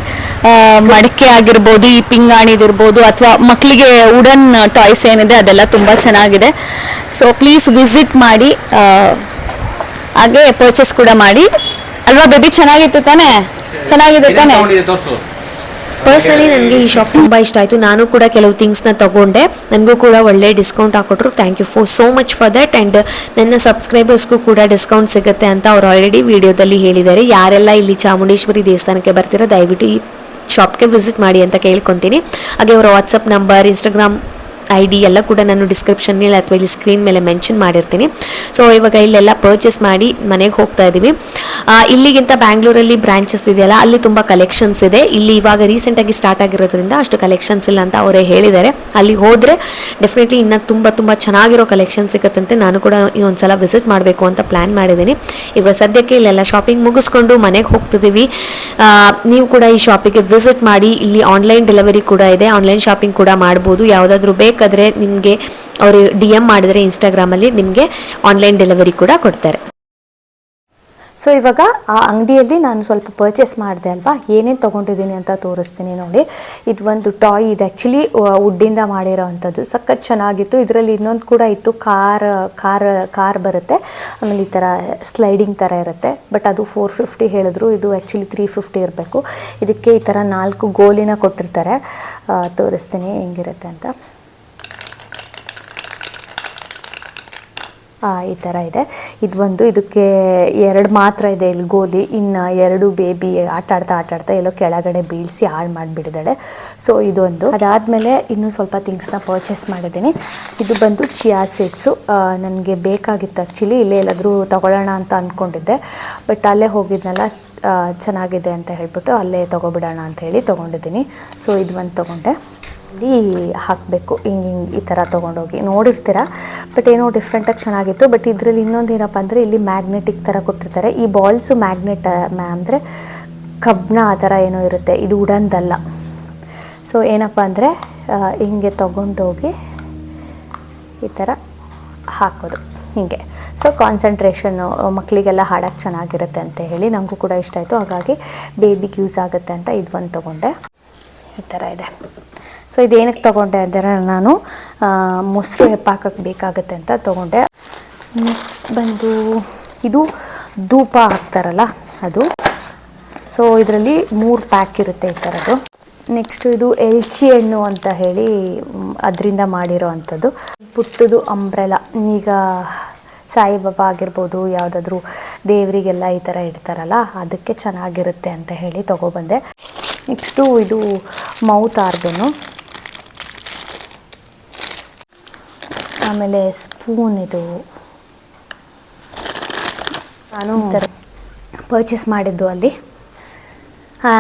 ಮಡಕೆ ಆಗಿರ್ಬೋದು, ಈ ಪಿಂಗಾಣಿದಿರ್ಬೋದು, ಅಥವಾ ಮಕ್ಕಳಿಗೆ ವುಡನ್ ಟಾಯ್ಸ್ ಏನಿದೆ ಅದೆಲ್ಲ ತುಂಬ ಚೆನ್ನಾಗಿದೆ. ಸೊ ಪ್ಲೀಸ್ ವಿಸಿಟ್ ಮಾಡಿ ಹಾಗೆ ಪರ್ಚೇಸ್ ಕೂಡ ಮಾಡಿ. ಅಲ್ವಾ ಬೇಬಿ ಚೆನ್ನಾಗಿತ್ತು ತಾನೇ? ಚೆನ್ನಾಗಿದೆ ತಾನೆ? ಪರ್ಸ್ನಲಿ ನನಗೆ ಈ ಶಾಪ್ ತುಂಬ ಇಷ್ಟ ಆಯಿತು. ನಾನು ಕೂಡ ಕೆಲವು ಥಿಂಗ್ಸ್ನ ತಗೊಂಡೆ. ನನಗೂ ಕೂಡ ಒಳ್ಳೆ discount ಹಾಕೊಟ್ರು. Thank you for so much for that and ನನ್ನ ಸಬ್ಸ್ಕ್ರೈಬರ್ಸ್ಗೂ ಕೂಡ ಡಿಸ್ಕೌಂಟ್ ಸಿಗುತ್ತೆ ಅಂತ ಅವ್ರು ಆಲ್ರೆಡಿ ವಿಡಿಯೋದಲ್ಲಿ ಹೇಳಿದ್ದಾರೆ. ಯಾರೆಲ್ಲ ಇಲ್ಲಿ ಚಾಮುಂಡೇಶ್ವರಿ ದೇವಸ್ಥಾನಕ್ಕೆ ಬರ್ತೀರೋ ದಯವಿಟ್ಟು ಈ ಶಾಪ್ಗೆ ವಿಸಿಟ್ ಮಾಡಿ ಅಂತ ಕೇಳ್ಕೊತೀನಿ. ಹಾಗೆ ಅವರ WhatsApp number Instagram I D ಎಲ್ಲ ಕೂಡ ನಾನು ಡಿಸ್ಕ್ರಿಪ್ಷನ್ನಲ್ಲಿ ಅಥವಾ ಇಲ್ಲಿ ಸ್ಕ್ರೀನ್ ಮೇಲೆ ಮೆನ್ಷನ್ ಮಾಡಿರ್ತೀನಿ. ಸೊ ಇವಾಗ ಇಲ್ಲೆಲ್ಲ ಪರ್ಚೇಸ್ ಮಾಡಿ ಮನೆಗೆ ಹೋಗ್ತಾ ಇದ್ದೀವಿ ಇಲ್ಲಿಗಿಂತ ಬ್ಯಾಂಗ್ಳೂರಲ್ಲಿ ಬ್ರಾಂಚಸ್ ಇದೆಯಲ್ಲ, ಅಲ್ಲಿ ತುಂಬ ಕಲೆಕ್ಷನ್ಸ್ ಇದೆ. ಇಲ್ಲಿ ಇವಾಗ ರೀಸೆಂಟಾಗಿ ಸ್ಟಾರ್ಟ್ ಆಗಿರೋದ್ರಿಂದ ಅಷ್ಟು ಕಲೆಕ್ಷನ್ಸ್ ಇಲ್ಲ ಅಂತ ಅವರೇ ಹೇಳಿದ್ದಾರೆ. ಅಲ್ಲಿ ಹೋದರೆ ಡೆಫಿನೆಟ್ಲಿ ಇನ್ನೂ ತುಂಬ ತುಂಬ ಚೆನ್ನಾಗಿರೋ ಕಲೆಕ್ಷನ್ ಸಿಗುತ್ತಂತೆ. ನಾನು ಕೂಡ ಇನ್ನೊಂದ್ಸಲ ವಿಸಿಟ್ ಮಾಡಬೇಕು ಅಂತ ಪ್ಲ್ಯಾನ್ ಮಾಡಿದ್ದೀನಿ. ಇವಾಗ ಸದ್ಯಕ್ಕೆ ಇಲ್ಲೆಲ್ಲ ಶಾಪಿಂಗ್ ಮುಗಿಸ್ಕೊಂಡು ಮನೆಗೆ ಹೋಗ್ತಿದ್ದೀವಿ ನೀವು ಕೂಡ ಈ ಶಾಪಿಗೆ ವಿಸಿಟ್ ಮಾಡಿ. ಇಲ್ಲಿ ಆನ್ಲೈನ್ ಡೆಲಿವರಿ ಕೂಡ ಇದೆ. ಆನ್ಲೈನ್ ಶಾಪಿಂಗ್ ಕೂಡ ಮಾಡ್ಬೋದು. ಯಾವುದಾದ್ರೂ ಬೇಕಾದರೆ ನಿಮಗೆ ಅವರು ಡಿ ಎಂ ಮಾಡಿದರೆ ಇನ್ಸ್ಟಾಗ್ರಾಮಲ್ಲಿ ನಿಮಗೆ ಆನ್ಲೈನ್ ಡೆಲಿವರಿ ಕೂಡ ಕೊಡ್ತಾರೆ. ಸೊ ಇವಾಗ ಆ ಅಂಗಡಿಯಲ್ಲಿ ನಾನು ಸ್ವಲ್ಪ ಪರ್ಚೇಸ್ ಮಾಡಿದೆ ಅಲ್ವಾ? ಏನೇನು ತೊಗೊಂಡಿದ್ದೀನಿ ಅಂತ ತೋರಿಸ್ತೀನಿ ನೋಡಿ. ಇದು ಒಂದು ಟಾಯ್ ಇದು. ಆ್ಯಕ್ಚುಲಿ ವುಡ್ಡಿಂದ ಮಾಡಿರೋ ಅಂಥದ್ದು ಸಖತ್ ಚೆನ್ನಾಗಿತ್ತು. ಇದರಲ್ಲಿ ಇನ್ನೊಂದು ಕೂಡ ಇತ್ತು. ಕಾರ್ ಕಾರ್ ಕಾರ್ ಬರುತ್ತೆ. ಆಮೇಲೆ ಈ ಥರ ಸ್ಲೈಡಿಂಗ್ ಥರ ಇರುತ್ತೆ. ಬಟ್ ಅದು ಫೋರ್ ಫಿಫ್ಟಿ ಹೇಳಿದ್ರು. ಇದು ಆ್ಯಕ್ಚುಲಿ ತ್ರೀ ಫಿಫ್ಟಿ ಇರಬೇಕು. ಇದಕ್ಕೆ ಈ ಥರ ನಾಲ್ಕು ಗೋಲಿನ ಕೊಟ್ಟಿರ್ತಾರೆ. ತೋರಿಸ್ತೀನಿ ಹೆಂಗಿರುತ್ತೆ ಅಂತ. ಈ ಥರ ಇದೆ. ಇದು ಒಂದು ಇದಕ್ಕೆ ಎರಡು ಮಾತ್ರ ಇದೆ ಇಲ್ಲಿ ಗೋಲಿ. ಇನ್ನು ಎರಡು ಬೇಬಿ ಆಟ ಆಡ್ತಾ ಎಲ್ಲೋ ಕೆಳಗಡೆ ಬೀಳಿಸಿ ಹಾಳು ಮಾಡಿಬಿಡಿದಾಳೆ. ಸೊ ಇದೊಂದು. ಅದಾದಮೇಲೆ ಇನ್ನೂ ಸ್ವಲ್ಪ ಥಿಂಗ್ಸ್ನ ಪರ್ಚೇಸ್ ಮಾಡಿದ್ದೀನಿ. ಇದು ಬಂದು ಚಿಯಾ ಸೀಡ್ಸು ನನಗೆ ಬೇಕಾಗಿತ್ತು ಆ್ಯಕ್ಚುಲಿ ಇಲ್ಲೇ ಎಲ್ಲಾದರೂ ತಗೊಳ್ಳೋಣ ಅಂತ ಅಂದ್ಕೊಂಡಿದ್ದೆ ಬಟ್ ಅಲ್ಲೇ ಹೋಗಿದ್ನಲ್ಲ ಚೆನ್ನಾಗಿದೆ ಅಂತ ಹೇಳ್ಬಿಟ್ಟು ಅಲ್ಲೇ ತೊಗೊಬಿಡೋಣ ಅಂತ ಹೇಳಿ ತೊಗೊಂಡಿದ್ದೀನಿ. ಸೊ ಇದು ಬಂದು ತೊಗೊಂಡೆ. ಇಲ್ಲಿ ಹಾಕಬೇಕು. ಹಿಂಗೆ ಹಿಂಗೆ ಈ ಥರ ತೊಗೊಂಡೋಗಿ. ನೋಡಿರ್ತೀರ? ಬಟ್ ಏನೋ ಡಿಫ್ರೆಂಟಾಗಿ ಚೆನ್ನಾಗಿತ್ತು. ಬಟ್ ಇದರಲ್ಲಿ ಇನ್ನೊಂದು ಏನಪ್ಪ ಅಂದರೆ ಇಲ್ಲಿ ಮ್ಯಾಗ್ನೆಟಿಕ್ ಥರ ಕೊಟ್ಟಿರ್ತಾರೆ. ಈ ಬಾಲ್ಸು ಮ್ಯಾಗ್ನೆಟ್ ಮ್ಯಾ ಅಂದರೆ ಕಬ್ಬಿಣ ಆ ಥರ ಏನೋ ಇರುತ್ತೆ. ಇದು ಉಡಂದಲ್ಲ. ಸೊ ಏನಪ್ಪ ಅಂದರೆ ಹಿಂಗೆ ತೊಗೊಂಡೋಗಿ ಈ ಥರ ಹಾಕೋದು. ಹೀಗೆ. ಸೊ ಕಾನ್ಸಂಟ್ರೇಷನ್ನು ಮಕ್ಕಳಿಗೆಲ್ಲ ಹಾಡೋಕ್ಕೆ ಚೆನ್ನಾಗಿರುತ್ತೆ ಅಂತ ಹೇಳಿ ನನಗೂ ಕೂಡ ಇಷ್ಟ ಆಯಿತು. ಹಾಗಾಗಿ ಬೇಬಿಗೆ ಯೂಸ್ ಆಗುತ್ತೆ ಅಂತ ಇದು ಒಂದು ತೊಗೊಂಡೆ. ಈ ಥರ ಇದೆ. ಸೊ ಇದೇನಕ್ಕೆ ತೊಗೊಂಡೆ ಅಂದರೆ ನಾನು ಮೊಸರು ಹೆಪ್ಪಾಕಕ್ಕೆ ಬೇಕಾಗುತ್ತೆ ಅಂತ ತೊಗೊಂಡೆ. ನೆಕ್ಸ್ಟ್ ಬಂದು ಇದು ಧೂಪ ಹಾಕ್ತಾರಲ್ಲ ಅದು. ಸೊ ಇದರಲ್ಲಿ ಮೂರು ಪ್ಯಾಕ್ ಇರುತ್ತೆ ಈ ಥರದ್ದು. ನೆಕ್ಸ್ಟು ಇದು ಎಲ್ಚಿ ಹಣ್ಣು ಅಂತ ಹೇಳಿ ಅದರಿಂದ ಮಾಡಿರೋ ಅಂಥದ್ದು ಪುಟ್ಟದು ಅಂಬ್ರೆಲ ಈಗ ಸಾಯಿಬಾಬಾ ಆಗಿರ್ಬೋದು, ಯಾವುದಾದ್ರೂ ದೇವರಿಗೆಲ್ಲ ಈ ಥರ ಇಡ್ತಾರಲ್ಲ, ಅದಕ್ಕೆ ಚೆನ್ನಾಗಿರುತ್ತೆ ಅಂತ ಹೇಳಿ ತೊಗೊಬಂದೆ. ನೆಕ್ಸ್ಟು ಇದು ಮೌತ್ ಆರ್ಗನು ಆಮೇಲೆ ಸ್ಪೂನ್ ಇದು ನಾನು ಪರ್ಚೇಸ್ ಮಾಡಿದ್ದು ಅಲ್ಲಿ. ಆ,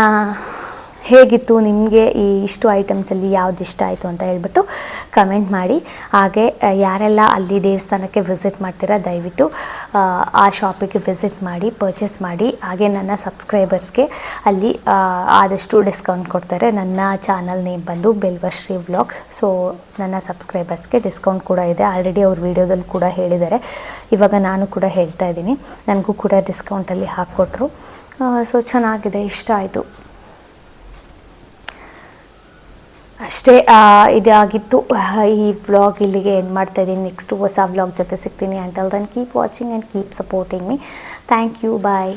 ಹೇಗಿತ್ತು ನಿಮಗೆ ಈ ಇಷ್ಟು ಐಟಮ್ಸಲ್ಲಿ ಯಾವ್ದು ಇಷ್ಟ ಆಯಿತು ಅಂತ ಹೇಳ್ಬಿಟ್ಟು ಕಮೆಂಟ್ ಮಾಡಿ. ಹಾಗೆ ಯಾರೆಲ್ಲ ಅಲ್ಲಿ ದೇವಸ್ಥಾನಕ್ಕೆ ವಿಸಿಟ್ ಮಾಡ್ತೀರಾ, ದಯವಿಟ್ಟು ಆ ಶಾಪಿಗೆ ವಿಸಿಟ್ ಮಾಡಿ ಪರ್ಚೇಸ್ ಮಾಡಿ. ಹಾಗೆ ನನ್ನ ಸಬ್ಸ್ಕ್ರೈಬರ್ಸ್ಗೆ ಅಲ್ಲಿ ಆದಷ್ಟು ಡಿಸ್ಕೌಂಟ್ ಕೊಡ್ತಾರೆ. ನನ್ನ ಚಾನಲ್ ನೇಮ್ ಬಂದು ಬೆಲ್ವಶ್ರೀ ವ್ಲಾಗ್ಸ್ ಸೊ ನನ್ನ ಸಬ್ಸ್ಕ್ರೈಬರ್ಸ್ಗೆ ಡಿಸ್ಕೌಂಟ್ ಕೂಡ ಇದೆ. ಆಲ್ರೆಡಿ ಅವ್ರ ವಿಡಿಯೋದಲ್ಲಿ ಕೂಡ ಹೇಳಿದ್ದಾರೆ. ಇವಾಗ ನಾನು ಕೂಡ ಹೇಳ್ತಾ ಇದ್ದೀನಿ. ನನಗೂ ಕೂಡ ಡಿಸ್ಕೌಂಟಲ್ಲಿ ಹಾಕ್ಕೊಟ್ರು. ಸೊ ಚೆನ್ನಾಗಿದೆ. ಇಷ್ಟ ಆಯಿತು. ಅಷ್ಟೇ ಇದಾಗಿತ್ತು. ಈ ವ್ಲಾಗ್ ಇಲ್ಲಿಗೆ ಎಂಡ್ ಮಾಡ್ತಾ ಇದ್ದೀನಿ. ನೆಕ್ಸ್ಟು ಹೊಸ ವ್ಲಾಗ್ ಜೊತೆ ಸಿಗ್ತೀನಿ. Until then keep watching and keep supporting me thank you bye